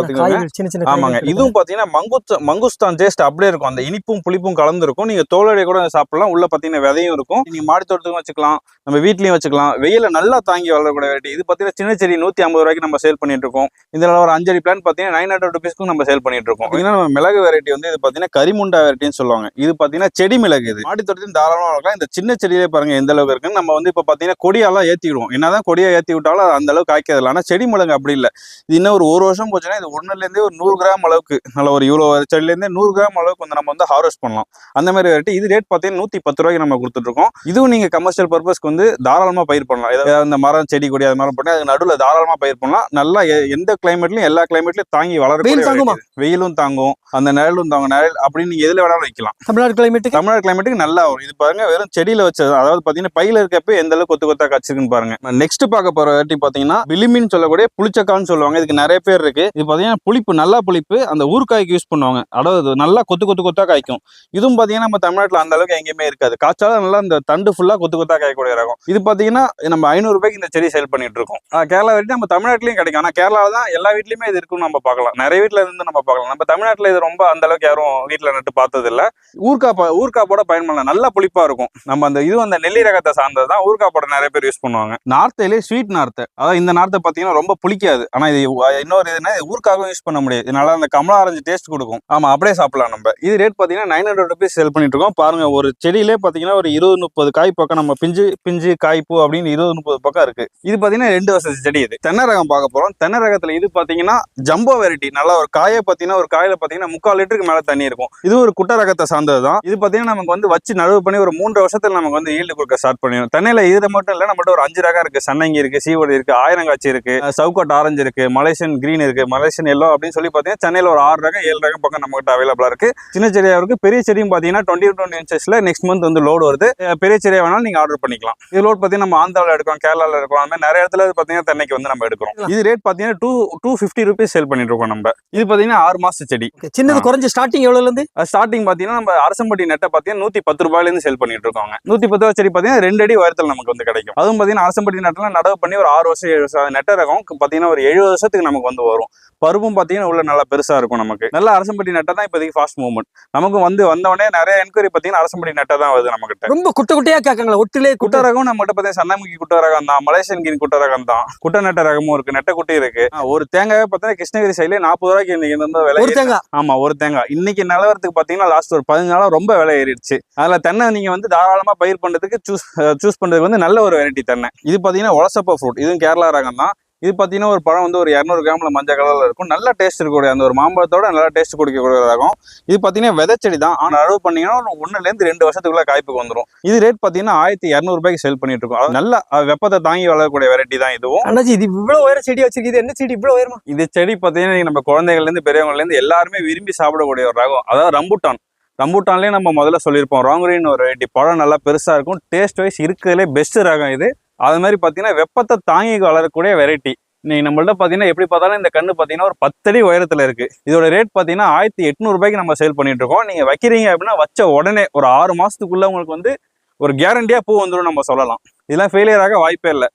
சின்ன ஆமாங்க. இதுவும் பாத்தீங்கன்னா மங்குஸ்தான் மங்குஸ்தான் டேஸ்ட் அப்படியே இருக்கும். அந்த இனிப்பும் புளிப்பும் கலந்துருக்கும். நீங்க தோலோடைய கூட சாப்பிடலாம். உள்ள பாத்தீங்கன்னா விதையும் இருக்கும். நீங்க மாடி தோட்டத்துக்கும் வச்சுக்கலாம். நம்ம வீட்லயும் வச்சுக்கலாம். வெயில நல்லா தாங்கி வளரக்கூடிய வெரைட்டி இது பாத்தீங்கன்னா சின்ன செடி நூத்தி ஐம்பது ரூபாய்க்கு நம்ம சேல் பண்ணிட்டு இருக்கோம். இதுல ஒரு அஞ்சடி பிளான் பார்த்தீங்கன்னா நைன் ஹண்ட்ரட் ருபீஸ்க்கும் நம்ம சேல் பண்ணிட்டு இருக்கோம். பார்த்தீங்கன்னா நம்ம மிளகு வெரைட்டி வந்து இது பார்த்தீங்கன்னா கரிமுண்டா வெரைட்டின்னு சொல்லுவாங்க. இது பார்த்தீங்கன்னா செடி மிளகு இது. மாடி தோட்டத்தில் தாராளமாக வளர்க்கலாம். இந்த சின்ன செடியிலே பாருங்க எந்த அளவுக்கு இருக்குன்னு நம்ம வந்து இப்போ பார்த்தீங்கன்னா கொடியெல்லாம் ஏற்றிடுவோம் என்னதான் கொடியை ஏற்றி விட்டாலும் அது அந்த அளவுக்கு காய்க்காது. ஆனால் செடி மிளகு அப்படி இல்லை. இது இன்னும் ஒரு ஒரு வருஷம் போச்சுன்னா இது ஒன்றுலேருந்தே ஒரு நூறு கிராம் அளவுக்கு நல்ல ஒரு இவ்வளோ செடியிலேருந்தே நூறு கிராம் அளவுக்கு வந்து நம்ம வந்து ஹார்வெஸ்ட் பண்ணலாம். அந்த மாதிரி வெரைட்டி இது ரேட் பார்த்தீங்கன்னா நூற்றி பத்து ரூபாய்க்கு நம்ம கொடுத்துட்ருக்கோம் இதுவும் நீங்கள் கமர்ஷியல் பர்பஸ்க்கு வந்து தாராளமாக பயிர் பண்ணலாம். ஏதாவது இந்த மரம் செடி கொடி அது மாதிரி பண்ணி அது நடுவில் தாராளமாக பயிர் பண்ணலாம். நல்லா எந்த கிளைமேட்லையும் எல்லா கிளைமேட்லையும் தாங்கி வளர வெயில் தாங்குமா? வெயிலும் தாங்கும். அந்த நிழலும் தாங்கும். நிழல் அப்படின்னு நீங்க எதுல வேணாலும் வைக்கலாம். தமிழ்நாடு கிளைமேட்டுக்கு தமிழ்நாடு கிளைமேட்டுக்கு நல்லா வரும். இது பாருங்க வெறும் செடியில வச்சது. அதாவது பாத்தீங்கன்னா பையில இருக்கப்ப எந்த அளவுக்கு கொத்து கொத்தா காய்ச்சிருக்குன்னு பாருங்க. நெக்ஸ்ட் பார்க்க போற வெரைட்டி பாத்தீங்கன்னா விளிமின்னு சொல்லக்கூடிய புளிச்சக்கான்னு சொல்லுவாங்க. இதுக்கு நிறைய பேர் இருக்கு. இது பாத்தீங்கன்னா புளிப்பு நல்லா புளிப்பு அந்த ஊறுகாய்க்கு யூஸ் பண்ணுவாங்க. அதாவது நல்லா கொத்து கொத்து கொத்தா காய்க்கும். இதுவும் பாத்தீங்கன்னா நம்ம தமிழ்நாட்டுல அந்த அளவுக்கு எங்கேயுமே இருக்காது. காய்ச்சாலும் நல்லா இந்த தண்டு ஃபுல்லா கொத்து கொத்தா காய்க்கக்கூடிய ரகம். இது பாத்தீங்கன்னா நம்ம ஐநூறு ரூபாய்க்கு இந்த செடி சேல் பண்ணிட்டு இருக்கோம். கேரளா வெரைட்டி நம்ம தமிழ்நாட்டிலயும் கிடைக்கும். ஆனா கேரளால தான் எல்லா வீட்லயுமே இது இருக்குன்னு நம்ம பார்க்கலாம். நிறைய வீட்ல இருந்து நம்ம பார்க்கலாம். நம்ம தமிழ்நாட்டில் இது ரொம்ப அந்த அளவுக்கு யாரும் வீட்டில் நட்டு பார்த்தது இல்லை ஊர்க்கா ப- ஊர்க்கா போட பயன் பண்ணலாம் நல்லா புளிப்பா இருக்கும். நம்ம அந்த இது அந்த நெல்லி ரகத்தை சார்ந்தது தான் ஊர்க்கா போட நிறைய பேர் யூஸ் பண்ணுவாங்க. நார்த்தையிலே ஸ்வீட் நார்த்தை. அதாவது இந்த நார்த்தை பார்த்தீங்கன்னா ரொம்ப புளிக்காது. ஆனால் இது இன்னொரு இதுனா ஊர்க்காகவும் யூஸ் பண்ண முடியாது. இதனால அந்த கமலா ஆரஞ்சு டேஸ்ட் கொடுக்கும். ஆமா அப்படியே சாப்பிடலாம் நம்ம. இது ரேட் பார்த்தீங்கன்னா நைன் ஹண்ட்ரட் ருபீஸ் செல் பண்ணிட்டு இருக்கோம். பாருங்க ஒரு செடியிலே பார்த்தீங்கன்னா ஒரு இருபது முப்பது காய் பக்கம் நம்ம பிஞ்சு பிஞ்சு காய்ப்பு அப்படின்னு இருபது முப்பது பக்கம் இருக்கு. இது பார்த்தீங்கன்னா ரெண்டு வருஷம் செடி இது. தென்னை ரகம் பார்க்க போறோம். தென்னை ரகத்தில் இது பார்த்தீங்கன்னா ஜம்ப் வெரைட்டி நல்லா ஒரு காயை பார்த்தீங்கன்னா ஒரு காயில பார்த்தீங்கன்னா முக்கால் லிட்டருக்கு மேல தண்ணி இருக்கும். இது ஒரு குட்டை ரகத்தை சார்ந்தது தான். இது பார்த்தீங்கன்னா நமக்கு வந்து வச்சு நடவு பண்ணி ஒரு மூன்று வருஷத்துல நமக்கு வந்து ஈல்டு கொடுக்க ஸ்டார்ட் பண்ணிடும் தென்னையில இது மட்டும் இல்லை நம்மகிட்ட ஒரு அஞ்சு ரகம் இருக்கு. சன்னங்கி இருக்கு சீவடி இருக்கு ஆயிரங்காட்சி இருக்கு அஹ் சவுக்கோட் ஆரஞ்சு இருக்கு மலேசியன் கிரீன் இருக்கு மலேசியன் எல்லோ அப்படின்னு சொல்லி பார்த்தீங்கன்னா சென்னையில ஒரு ஆறு ரகம் ஏழு ரகம் பக்கம் நம்மகிட்ட அவைலபிளா இருக்கு. சின்ன செடியா இருக்கு. பெரிய செடியும் பார்த்தீங்கன்னா டுவெண்ட்டி டுவெண்ட்டி இன்ச்சஸ்ல நெக்ஸ்ட் மந்த் வந்து லோடு வருது. பெரிய செடியா வேணாலும் நீங்க ஆர்டர் பண்ணிக்கலாம். இது லோட் பார்த்தீங்கன்னா நம்ம ஆந்திராவில் எடுக்கிறோம் கேரளாவில் எடுக்கிறோம். அந்த மாதிரி நிறைய இடத்துல பார்த்தீங்கன்னா தென்னைக்கு வந்து நம்ம எடுக்கிறோம். இது ரேட் பார்த்தீங்கன்னா two two fifty rupees sale பண்ணிட்டு இருக்கோம் நம்ம. இது பார்த்தீங்கன்னா ஆறு மாச செடி. சின்னது. குறைஞ்ச ஸ்டார்டிங் எவ்வளவுல இருந்து? ஸ்டார்டிங் பார்த்தீங்கன்னா நம்ம அரசம்பட்டி நெட்டை பார்த்தீங்கன்னா நூற்றி பத்து ரூபாயிலேருந்து சேல் பண்ணிட்டு இருக்காங்க நூற்றி பத்து ரூபா செடி பார்த்தீங்கன்னா ரெண்டு அடி உயரத்தில் நமக்கு வந்து கிடைக்கும். அதுவும் பார்த்தீங்கன்னா அரசம்பட்டி நெட்டெல்லாம் நடவு பண்ணி ஒரு ஆறு வருஷம் ஏழு வருஷம் நெட்டை ரகம் பார்த்தீங்கன்னா ஒரு எழுபது வருஷத்துக்கு நமக்கு வந்து வரும். பருப்பும் பார்த்தீங்கன்னா உள்ள நல்லா பெருசாக இருக்கும் நமக்கு. நல்ல அரசம்பட்டி நெட்டை தான் இப்போதைக்கு ஃபாஸ்ட் மூவ்மெண்ட் நமக்கு வந்து வந்தவொடனே நிறைய என்கொயரி பார்த்தீங்கன்னா அரசம்பட்டி நெட்டை தான் வருது நம்மகிட்ட. ரொம்ப குட்டை குட்டையா கேட்காங்களா ஒட்டிலே குட்ட ரகம் நம்மகிட்ட பார்த்தீங்கன்னா சன்னமுகி குட்ட ரகம் தான் மலேசியன் கின் குட்ட ரகம் தான். குட்ட நெட்ட ரகமும் இருக்கு நெட்டை குட்டி இருக்கு. ஒரு தேங்காயே பார்த்தீங்கன்னா கிருஷ்ணகிரி சைட்லேயே நாற்பது ரூபாய்க்கு இன்னைக்கு வந்து விலை ஒரு தேங்காய். ஆமா ஒரு தேங்காய். இன்னைக்கு நிலவரத்துக்கு பாத்தீங்கன்னா லாஸ்ட் ஒரு பதினஞ்சு நாளா ரொம்ப விலை ஏறிடுச்சு. அதுல தென்னை நீங்க வந்து தாராளமா பயிர் பண்றதுக்கு சூஸ் சூஸ் பண்றதுக்கு வந்து நல்ல ஒரு வெரைட்டி தென்னை. இது பாத்தீங்கன்னா ஒலசப்பா ஃப்ரூட் இதுவும் கேரளா ரகம் தான். இது பாத்தீங்கன்னா ஒரு பழம் வந்து ஒரு இரநூறு கிராம்ல மஞ்சள் கலர்ல இருக்கும். நல்ல டேஸ்ட் இருக்கக்கூடிய அந்த ஒரு மாம்பழத்தோட நல்ல டேஸ்ட் கொடுக்கக்கூடிய ரகம் இது பாத்தீங்கன்னா விதைச்செடி தான். ஆனா அறுவடை பண்ணீங்கன்னா இருந்து ரெண்டு வருஷத்துக்குள்ள காய்ப்புக்கு வந்துரும். இது ரேட் பாத்தீங்கன்னா ஆயிரத்தி இரநூறு ரூபாய்க்கு செல் பண்ணிட்டு இருக்கோம். அது நல்ல வெப்பத்தை தாங்கி வளரக்கூடிய வெரைட்டி தான் இதுவும். அண்ணாச்சி இது இவ்வளவு உயர செடி வச்சிருக்கீது என்ன செடி? இவ்வளவு உயரமா? இது செடி பார்த்தீங்கன்னா நம்ம குழந்தைகள்ல இருந்து பெரியவங்கல இருந்து எல்லாருமே விரும்பி சாப்பிடக்கூடிய ஒரு ரகம். அதாவது ரம்புட்டான். ரம்புட்டான்லேயே நம்ம முதல்ல சொல்லியிருப்போம். ராங்குரின்னு ஒரு வெரைட்டி பழம் நல்லா பெருசா இருக்கும். டேஸ்ட் வைஸ் இருக்கிறதுலே பெஸ்ட் ரகம் இது. அது மாதிரி பார்த்தீங்கன்னா வெப்பத்தை தாங்கி வளரக்கூடிய வெரைட்டி இன்னைக்கு நம்மள்ட்ட பார்த்தீங்கன்னா எப்படி பார்த்தாலும் இந்த கண்ணு பார்த்தீங்கன்னா ஒரு பத்தடி உயரத்தில் இருக்குது இதோட ரேட் பார்த்தீங்கன்னா ஆயிரத்தி எட்நூறுபாய்க்கு நம்ம சேல் பண்ணிட்டு இருக்கோம். நீங்கள் வைக்கிறீங்க அப்படின்னா வச்ச உடனே ஒரு ஆறு மாதத்துக்குள்ளே உங்களுக்கு வந்து ஒரு கேரண்டியாக பூ வந்துடும் நம்ம சொல்லலாம். இதெல்லாம் ஃபெயிலியர் ஆக வாய்ப்பே இல்லை.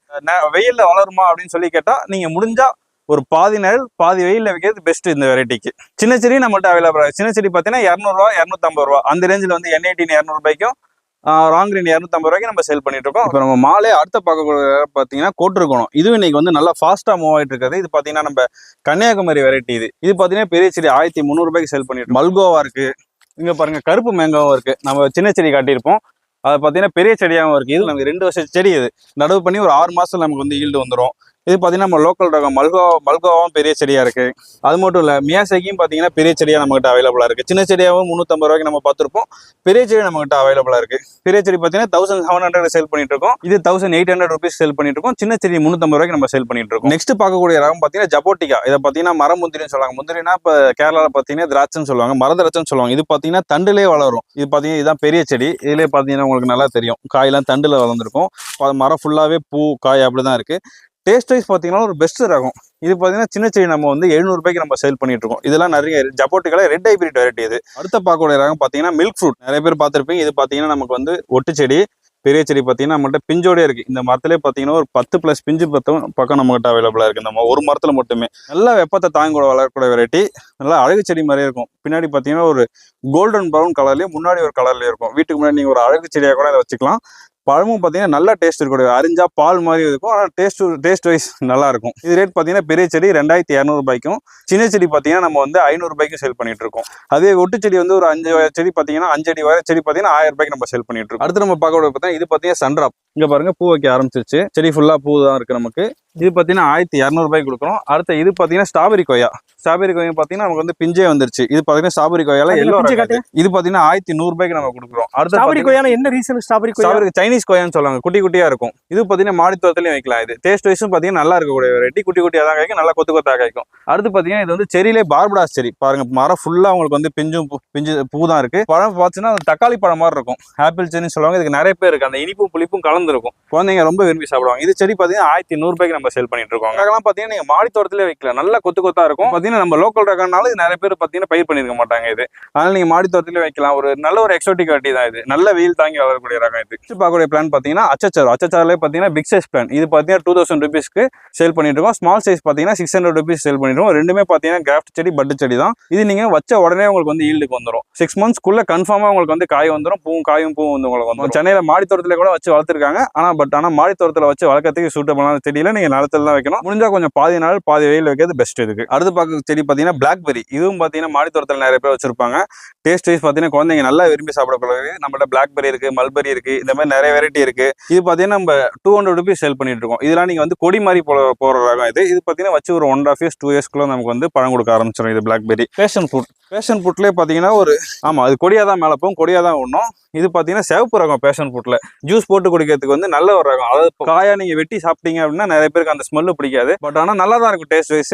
வெயிலில் வளருமா அப்படின்னு சொல்லி கேட்டால் நீங்கள் முடிஞ்சால் ஒரு பாதி நிழல் பாதி வெயிலில் வைக்கிறது பெஸ்ட் இந்த வெரைட்டிக்கு சின்ன செடி நம்மகிட்ட அவைலபிள் சின்ன செடி பார்த்தீங்கன்னா இரநூறுவா இரநூத்தம்பது ரூபா. அந்த ரேஞ்சில் வந்து என் இரநூறுபாய்க்கும் ராங் ரெண்டு இரநூத்தம்பது ரூபாய்க்கு நம்ம சேல் பண்ணிட்டு இருக்கோம் இப்போ நம்ம மாலே அடுத்த பார்க்கக்கூடிய பார்த்தீங்கன்னா கோட்டிருக்கணும் இதுவும் இன்னைக்கு வந்து நல்லா ஃபாஸ்ட்டாக மூவ் ஆகிட்டு இருக்குது. இது பார்த்தீங்கன்னா நம்ம கன்னியாகுமரி வெரைட்டி இது. இது பார்த்தீங்கன்னா பெரிய செடி ஆயிரத்தி முந்நூறுபாய்க்கு சேல் பண்ணிட்டு மல்கோவா இருக்கு. இங்க பாருங்க கருப்பு மேங்காவும் இருக்கு. நம்ம சின்ன செடி காட்டியிருப்போம். அது பார்த்தீங்கன்னா பெரிய செடியாகவும் இருக்கு. இது நமக்கு ரெண்டு வருஷம் செடி இது. நடவு பண்ணி ஒரு ஆறு மாதம் நமக்கு வந்து ஈல்டு வந்துடும் இது பார்த்தீங்கன்னா நம்ம லோக்கல் ரகம். மல்கோ மல்கோவாவும் பெரிய செடியாக இருக்குது அது மட்டும் இல்லை மியாசைக்கும் பார்த்தீங்கன்னா பெரிய செடியாக நம்மகிட்ட அவைலபிளாக இருக்குது சின்ன செடியாவும் முந்நூற்றம்பது ரூபாய்க்கு நம்ம பார்த்துருப்போம் பெரிய செடி நம்மகிட்ட அவைலபிளாக இருக்குது பெரிய செடி பார்த்தீங்கன்னா தௌசண்ட் செவன் ஹண்ட்ரட் சேல் பண்ணிட்டு இருக்கோம். இது thousand eight hundred rupees sale பண்ணிட்டு இருக்கோம். சின்ன செடி முந்நூற்றம்பது ரூபாய்க்கு நம்ம சேல் பண்ணிட்டு இருக்கோம். நெக்ஸ்ட் பார்க்கக்கூடிய ரகம் பார்த்தீங்கன்னா ஜபோட்டிகா. இதை பார்த்தீங்கன்னா மரம் முந்திரின்னு சொல்லுவாங்க. முந்திரினா இப்போ கேரளாவில் பார்த்தீங்கன்னா திராட்சைன்னு சொல்லுவாங்க. மரதிராட்சைன்னு சொல்லுவாங்க. இது பார்த்தீங்கன்னா தண்டிலே வளரும். இது பார்த்தீங்கன்னா இதுதான் பெரிய செடி. இதிலே பார்த்தீங்கன்னா உங்களுக்கு நல்லா தெரியும். காயெல்லாம் தண்டில் வளர்ந்துருக்கும். மரம் ஃபுல்லாகவே பூ காய் அப்படி தான் இருக்குது டேஸ்ட் வைஸ் பார்த்தீங்கன்னா ஒரு பெஸ்ட் ரகம். இது பார்த்தீங்கன்னா சின்ன செடி நம்ம வந்து 700 ரூபாய்க்கு நம்ம சேல் பண்ணிட்டு இருக்கோம். இதெல்லாம் நிறைய ஜப்போட்டிகளை ரெட் ஹைபிரிட் வெரைட்டி இது. அடுத்த பார்க்கக்கூடிய ரகம் பார்த்தீங்கன்னா மில்க் ஃப்ரூட் நிறைய பேர் பார்த்துருப்பீங்க. இது பார்த்தீங்கன்னா நமக்கு வந்து ஒட்டு செடி பெரிய செடி பார்த்தீங்கன்னா நம்மகிட்ட பிஞ்சோடே இருக்குது இந்த மரத்திலே பார்த்தீங்கன்னா ஒரு பத்து ப்ளஸ் பிஞ்சு பத்தும் பக்கம் நம்மகிட்ட அவைலபிளாக இருக்குது நம்ம ஒரு மரத்தில் மட்டுமே. நல்லா வெப்பத்தை தாங்க கூட வளரக்கூடிய வெரைட்டி நல்லா அழகு செடி மாதிரியே இருக்கும். பின்னாடி பார்த்தீங்கன்னா ஒரு கோல்டன் ப்ரௌன் கலர்லேயும் முன்னாடி ஒரு கலர்லேயும் இருக்கும். வீட்டுக்கு முன்னாடி நீங்க ஒரு அழகு செடியாக கூட இதை வச்சுக்கலாம். பழமும் பார்த்தீங்கன்னா நல்லா டேஸ்ட் இருக்கக்கூடிய அரிஞ்சா பால் மாதிரி இருக்கும். ஆனால் டேஸ்ட் டேஸ்ட் வைஸ் நல்லா இருக்கும். இது ரேட் பார்த்தீங்கன்னா பெரிய செடி ரெண்டாயிரத்தி இரநூறுபாய்க்கும் சின்ன செடி பார்த்தீங்கன்னா நம்ம வந்து ஐநூறுபாய்க்கும் சேல் பண்ணிட்டு இருக்கோம். அதே ஒட்டு செடி வந்து ஒரு அஞ்சு செடி பார்த்தீங்கன்னா அஞ்சு அடி வரை செடி பார்த்தீங்கன்னா ஆயிரம் ரூபாய்க்கு நம்ம சேல் பண்ணிட்டு இருக்கோம். அடுத்து நம்ம பார்க்க பார்த்தீங்கன்னா இது பார்த்தீங்கன்னா சன்ட்ராப். இங்கே பாருங்க பூ வைக்க ஆரம்பிச்சிருச்சு. செடி ஃபுல்லாக பூ தான் இருக்கு நமக்கு. இது பார்த்தீங்கன்னா ஆயிரத்தி இரநூறுபாய்க்கு கொடுக்குறோம். அடுத்து இது பார்த்தீங்கன்னா ஸ்ட்ராபெரி கொய்யா ஸ்ட்ராபெரி கொய்யா பார்த்தீங்கன்னா நமக்கு வந்து பிஞ்சே வந்துருச்சு. இது பார்த்தீங்கன்னா ஸ்ட்ராபெரி கொய்யால எல்லோ. இது பார்த்தீங்கன்னா ஆயிரத்தி நூறுபாய்க்கு நம்ம கொடுக்குறோம். அடுத்து ஸ்ட்ராபெரி கொய்யானா என்ன ரீசன் ஸ்ட்ராபெரி கொய்யா சைனீஸ் கொய்யான்னு சொல்லுவாங்க. குட்டி குட்டியா இருக்கும். இது பார்த்தீங்கன்னா மாடி தோட்டத்துலயும் வைக்கலாம் இது. டேஸ்ட் வைஸும் பார்த்தீங்கன்னா நல்லா இருக்கக்கூடிய வெரைட்டி குட்டி குட்டியா தான் காய்க்கும். நல்லா கொத்து கொத்தா காய்க்கும். அடுத்து பார்த்தீங்கன்னா இது வந்து செரியிலே பார்படாஸ் செரி. பாருங்க மரம் ஃபுல்லா உங்களுக்கு வந்து பிஞ்சும் பிஞ்சு பூ தான் இருக்கு. பழம் பார்த்தீங்கன்னா தக்காளி பழம் மாதிரி இருக்கும். ஆப்பிள் செரின்னு சொல்லுவாங்க. இதுக்கு நிறைய பேர் இருக்கு அந்த இனிப்பும் புளிப்பும் கலந்துருக்கும். குழந்தைங்க ரொம்ப விரும்பி சாப்பிடுவாங்க. இது செடி பார்த்தீங்கன்னா ஆயிரத்தி நூறுபாய்க்கு நம்ம சேல் பண்ணிட்டு இருக்கோம் அதெல்லாம் பார்த்தீங்கன்னா நீங்க மாடி தோட்டத்திலே வைக்கலாம் நல்லா கொத்து கொத்தா இருக்கும். பார்த்தீங்கன்னா நம்ம லோக்கல் ரகம்னால இது நிறைய பேர் பார்த்தீங்கன்னா பயிர் பண்ணிருக்க மாட்டாங்க இது. அதனால நீங்க மாடி தோட்டத்திலே வைக்கலாம். ஒரு நல்ல ஒரு எக்ஸோட்டிக் வட்டி தான் இது. நல்ல வெயில் தாங்கி வளரக்கூடிய ரகம் இது. நெக்ஸ்ட் பார்க்கக்கூடிய பிளான் பார்த்தீங்கன்னா அச்சச்சார் அச்சச்சாரிலே பார்த்தீங்கன்னா பிக் சைஸ் பிளான் இது பார்த்தீங்கன்னா டூ தௌசண்ட் ருபீஸ்க்கு சேல் பண்ணிட்டு இருக்கோம் ஸ்மால் சைஸ் பார்த்தீங்கன்னா சிக்ஸ் ஹண்ட்ரட் ருபீஸ் சேல் பண்ணிடுவோம் ரெண்டுமே பார்த்தீங்கன்னா கிராஃப்ட் செடி பட்டு செடி தான். இது நீங்க வச்ச உடனே உங்களுக்கு வந்து ஈல்டுக்கு வந்துடும் சிக்ஸ் மந்த்ஸ்க்குள்ள கன்ஃபார்மா உங்களுக்கு வந்து காய் வந்துடும் பூவும் காயும் பூவும் வந்து உங்களுக்கு வந்து சென்னையில மாடி தோட்டத்துல கூட வச்சு வளர்த்துருக்காங்க. ஆனா பட் ஆனா மாடி தோட்டத்தில் வச்சு வளர்க்கறதுக்கு சூட்டபிளான செடியில நீங்க நிலத்துல தான் வைக்கணும். முடிஞ்சா கொஞ்சம் பாதி நாள் பாதி வெயில் வைக்கிறது பெஸ்ட் இதுக்கு. அடுத்து பார்க்க செடி பார்த்தீங்கன்னா பிளாக்பெரி இதுவும் பார்த்தீங்கன்னா மாடித்தோரத்தில் நிறைய பேர் வச்சிருப்பாங்க. டேஸ்ட் வைஸ் பார்த்தீங்கன்னா குழந்தைங்க நல்லா விரும்பி சாப்பிடக்கூடாது நம்மள்ட்ட பிளாக்பெரி இருக்கு மல்பெரி இருக்கு இந்த மாதிரி நிறைய வெரைட்டி இருக்கு. இது பார்த்தீங்கன்னா நம்ம டூ ஹண்ட்ரட் ருபீஸ் சேல் பண்ணிட்டு இருக்கோம். இதெல்லாம் நீங்க வந்து கொடி மாதிரி போற போற ரகம் இது. இது பார்த்தீங்கன்னா வச்சு ஒரு ஒன் ஆஃப் இயர்ஸ் டூ இயர்ஸ்க்குள்ள நமக்கு வந்து பழம் கொடுக்க ஆரம்பிச்சிடும் இது பிளாக்பெரி பேஷன் ஃப்ரூட் பேஷன் புட்லேயே பார்த்தீங்கன்னா ஒரு ஆமா அது கொடியாக தான் மேலே போகும் கொடியா தான் ஒன்றும் இது பார்த்தீங்கன்னா சிவப்பு ரகம் பேஷன் புட்டில் ஜூஸ் போட்டு குடிக்கிறதுக்கு வந்து நல்ல ஒரு ரகம். அதாவது காயாக காயா வெட்டி சாப்பிட்டீங்க அப்படின்னா நிறைய பேருக்கு அந்த ஸ்மெல்லு பிடிக்காது. பட் ஆனால் நல்லா தான் இருக்கும் டேஸ்ட் வைஸ்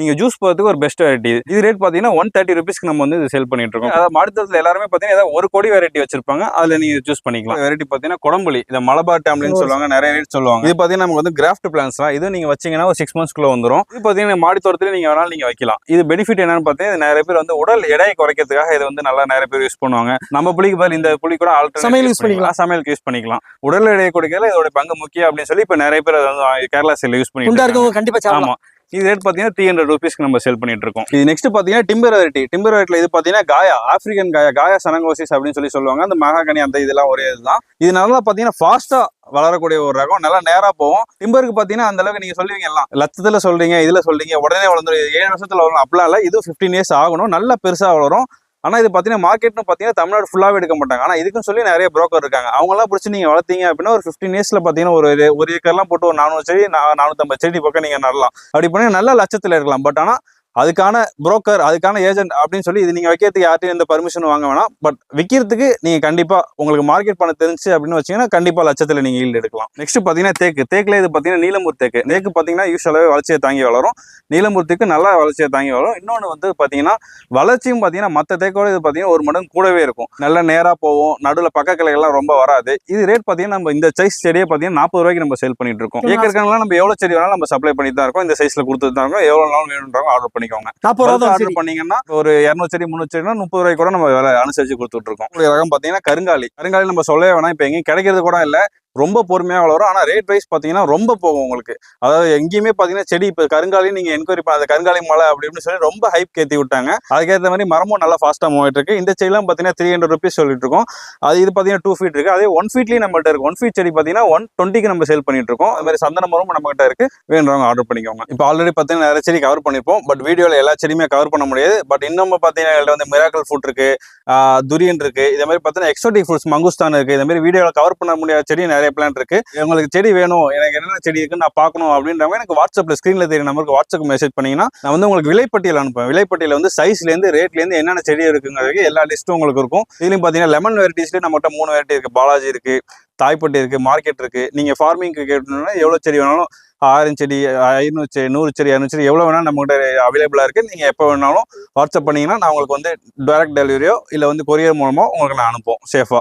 நீங்கள் ஜூஸ் போகிறதுக்கு ஒரு பெஸ்ட் வெரைட்டி இது ரேட் பார்த்தீங்கன்னா ஒன் தேர்ட்டி ருபீஸ்க்கு நம்ம வந்து இது சேல் பண்ணிட்டு இருக்கோம். அதாவது மாடுத்தத்தில் எல்லாருமே பார்த்தீங்கன்னா ஏதாவது ஒரு கொடி வெரைட்டி வச்சிருப்பாங்க. அதில் நீங்க சூஸ் பண்ணிக்கலாம். வெரைட்டி பார்த்தீங்கன்னா குடம்புலி இந்த மலபார் டேம்லின்னு சொல்லுவாங்க நிறைய ரேட் சொல்லுவாங்க. இது பார்த்தீங்கன்னா நமக்கு வந்து கிராஃப்ட் பிளான்ஸ்லாம் இது நீங்கள் வச்சீங்கன்னா ஒரு சிக்ஸ் மந்த்ஸ்க்குள்ளே வந்துடும் இது பார்த்தீங்கன்னா மாடி தோட்டத்துல நீங்கள் வேணாலும் நீங்கள் வைக்கலாம். இது பெனிஃபிட் என்னன்னு பார்த்தீங்கன்னா இது நிறைய பேர் வந்து உடல் எடையை குறைக்கிறதுக்காக இது வந்து நல்லா நிறைய பேர் யூஸ் பண்ணுவாங்க. நம்ம புளிக்கு பதில் இந்த புளி கூட ஆல்டர் சமையல் use பண்ணிக்கலாம். சமையலுக்கு யூஸ் பண்ணிக்கலாம். உடல் எடையை குறைக்கிறதுல இதோட பங்கு முக்கியம் அப்படின்னு சொல்லி இப்ப நிறைய பேர் அதை வந்து கேரளா சைடில் யூஸ் பண்ணிட்டு குண்டா இருக்காங்க. இது ரேட் பாத்தீங்கன்னா த்ரீ ஹண்ட்ரட் ருபீஸ்க்கு நம்ம சேல் பண்ணிட்டு இருக்கோம். இது நெக்ஸ்ட் பாத்தீங்கன்னா டிம்பர் வெரைட்டி டிம்பர் வெரைட்டில் இது பாத்தீங்கன்னா காயா ஆப்பிரிக்கன் காயா காயா சனங்கோசிஸ் அப்படின்னு சொல்லி சொல்லுவாங்க. அந்த மகாகனி அந்த இதெல்லாம் ஒரே இதுதான். இது நல்லா பாத்தீங்கன்னா ஃபாஸ்டா வளரக்கூடிய ஒரு ரகம். நல்லா நேராக போகும். டிம்பருக்கு பாத்தீங்கன்னா அந்த அளவுக்கு நீங்க சொல்லுவீங்க எல்லாம். லட்சத்துல சொல்றீங்க இதுல சொல்றீங்க. உடனே வளர்ந்துரும் ஏழு வருஷத்தில் வளரும். அப்படிலாம் இல்லை. இது ஃபிஃப்டீன் இயர்ஸ் ஆகணும். நல்லா பெருசா வளரும். ஆனால் இது பாத்தீங்கன்னா மார்க்கெட்னு பாத்தீங்கன்னா தமிழ்நாடு ஃபுல்லாகவே எடுக்க மாட்டாங்க. ஆனா இதுக்குன்னு சொல்லி நிறைய ப்ரோக்கர் இருக்காங்க. அவங்க எல்லாம் பிடிச்சி நீங்க வளர்த்தீங்க அப்படின்னா ஒரு ஃபிஃப்டின் இயர்ஸில் பாத்தீங்கன்னா ஒரு ஒரு ஏக்கர்லாம் போட்டு ஒரு நானூறு செடி நானூற்றம்பது நானூத்தம்பது செடி பக்கம் நீங்க நடலாம். அப்படி பண்ணி நல்ல லட்சத்துல இருக்கலாம். பட் ஆனா அதுக்கான புரோக்கர் அதுக்கான ஏஜென்ட் அப்படின்னு சொல்லி இது நீங்க வைக்கிறதுக்கு யார்ட்டையும் எந்த பர்மிஷன் வாங்க வேணாம். பட் விற்கிறதுக்கு நீங்க கண்டிப்பா உங்களுக்கு மார்க்கெட் பண்ண தெரிஞ்சு அப்படின்னு வச்சீங்கன்னா கண்டிப்பா லட்சத்துல நீங்க ஈல்டு எடுக்கலாம். நெக்ஸ்ட் பாத்தீங்கன்னா தேக்கு. தேக்குல இது பாத்தீங்கன்னா நீலமூர் தேக்கு. தேக்கு பாத்தீங்கன்னா யூஸ்வலாவே வளர்ச்சியை தாங்கி வளரும். தேக்கு நல்லா வளர்ச்சியை தாங்கி வளரும். இன்னொன்று வந்து பாத்தீங்கன்னா வளர்ச்சியும் பாத்தீங்கன்னா மற்ற தேக்கோட இது பாத்தீங்கன்னா ஒரு மடங்கு கூடவே இருக்கும். நல்லா நேரா போகும் நடுவில் பக்க கிளைகள்லாம் ரொம்ப வராது. இது ரேட் பாத்தீங்கன்னா நம்ம இந்த சைஸ் செடியை பாத்தீங்கன்னா நாற்பது ரூபாய்க்கு நம்ம சேல் பண்ணிட்டு இருக்கோம். ஏக்கருக்கெல்லாம் நம்ம எவ்வளவு செடி வேணாலும் நம்ம சப்ளை பண்ணிட்டு தான் இருக்கோம். இந்த சைஸ்ல கொடுத்துட்டு தான் இருக்கோம். எவ்வளவு நாள் வேணுன்றவங்க ஆர்டர் பண்ணிக்கோங்க. நாற்பது ரூபா தான் ஆர்டர் பண்ணீங்கன்னா ஒரு இரநூறு செடி முந்நூறு செடினா முப்பது ரூபாய்க்கு கூட நம்ம விலை அனுசரிச்சு கொடுத்துட்டு இருக்கோம். ரகம் பாத்தீங்கன்னா கருங்காலி. கருங்காலி நம்ம சொல்லவே வேணாம். இப்போ எங்கேயும் கிடைக்கிறது கூட இல்ல. ரொம்ப பொறுமையாக வளரும். ஆனால் ரேட் வைஸ் பார்த்தீங்கன்னா ரொம்ப போகும் உங்களுக்கு. அதாவது எங்கேயுமே பார்த்தீங்கன்னா செடி இப்போ கருங்காலி நீங்கள் என்கொயரி பண்ண கருங்காலி மலை அப்படின்னு சொல்லி ரொம்ப ஹைப் கேத்தி விட்டாங்க. அதுக்கேற்ற மாதிரி மரமும் நல்லா ஃபாஸ்ட்டாக மூவாயிட்டு இருக்கு. இந்த செடிலாம் பார்த்தீங்கன்னா த்ரீ ஹண்ட்ரட் ருபீஸ் சொல்லிட்டு இருக்கோம். அது இது பார்த்தீங்கன்னா டூ ஃபீட் இருக்கு. அதே ஒன் ஃபீட்லேயும் நம்மள்ட்ட இருக்கு. ஒன் ஃபீட் செடி பார்த்தீங்கன்னா ஒன் டுவெண்ட்டிக்கு நம்ம சேல் பண்ணிட்டு இருக்கோம். அது மாதிரி சந்தன மரமும் நம்மகிட்ட இருக்கு. வேணுறவங்க ஆர்டர் பண்ணிக்கோங்க. இப்போ ஆல்ரெடி பார்த்தீங்கன்னா நிறைய செடி கவர் பண்ணியிருப்போம் பட் வீடியோவில் எல்லா செடியுமே கவர் பண்ண முடியாது. பட் இன்னும் பார்த்தீங்கன்னா இதுல வந்து மிராக்கல் ஃபுட் இருக்கு. துரியன் இருக்கு. இதே மாதிரி பார்த்தீங்கன்னா எக்ஸோட்டிக் ஃபுட்ஸ் மங்குஸ்தான் இருக்கு. இதே மாதிரி வீடியோவில் கவர் பண்ண முடியாத செடி நிறைய பிளான் இருக்கு. உங்களுக்கு செடி வேணும் எனக்கு என்னென்ன செடி இருக்குன்னு நான் பார்க்கணும் அப்படின்றவங்க எனக்கு வாட்ஸ்அப்ல ஸ்க்ரீனில் தெரிய நம்பருக்கு வாட்ஸ்அப் மெசேஜ் பண்ணீங்கன்னா நான் வந்து உங்களுக்கு விலைப்பட்டியல் அனுப்புவேன். விலைப்பட்டியல வந்து சைஸ்ல இருந்து ரேட்ல இருந்து என்னென்ன செடி இருக்குங்கிறது எல்லா லிஸ்ட்டும் உங்களுக்கு இருக்கும். இதுலையும் பார்த்தீங்கன்னா லெமன் வெரைட்டிஸ்லேயே நம்மகிட்ட மூணு வெரைட்டி இருக்கு. பாலாஜி இருக்கு தாய்ப்பட்டி இருக்கு மார்க்கெட் இருக்கு. நீங்க ஃபார்மிங்க்கு கேட்டோம்னா எவ்வளவு செடி வேணாலும் ஆயிரம் செடி ஐநூறு செடி நூறு செடி இரநூறு செடி எவ்வளோ வேணாலும் நம்மகிட்ட அவைலபிளாக இருக்குது நீங்கள் எப்போ வேணாலும் வாட்ஸ்அப் பண்ணிங்கன்னா நான் உங்களுக்கு வந்து டைரக்ட் டெலிவரியோ இல்லை வந்து கொரியர் மூலமோ உங்களுக்கு நான் அனுப்புவோம். சேஃபாக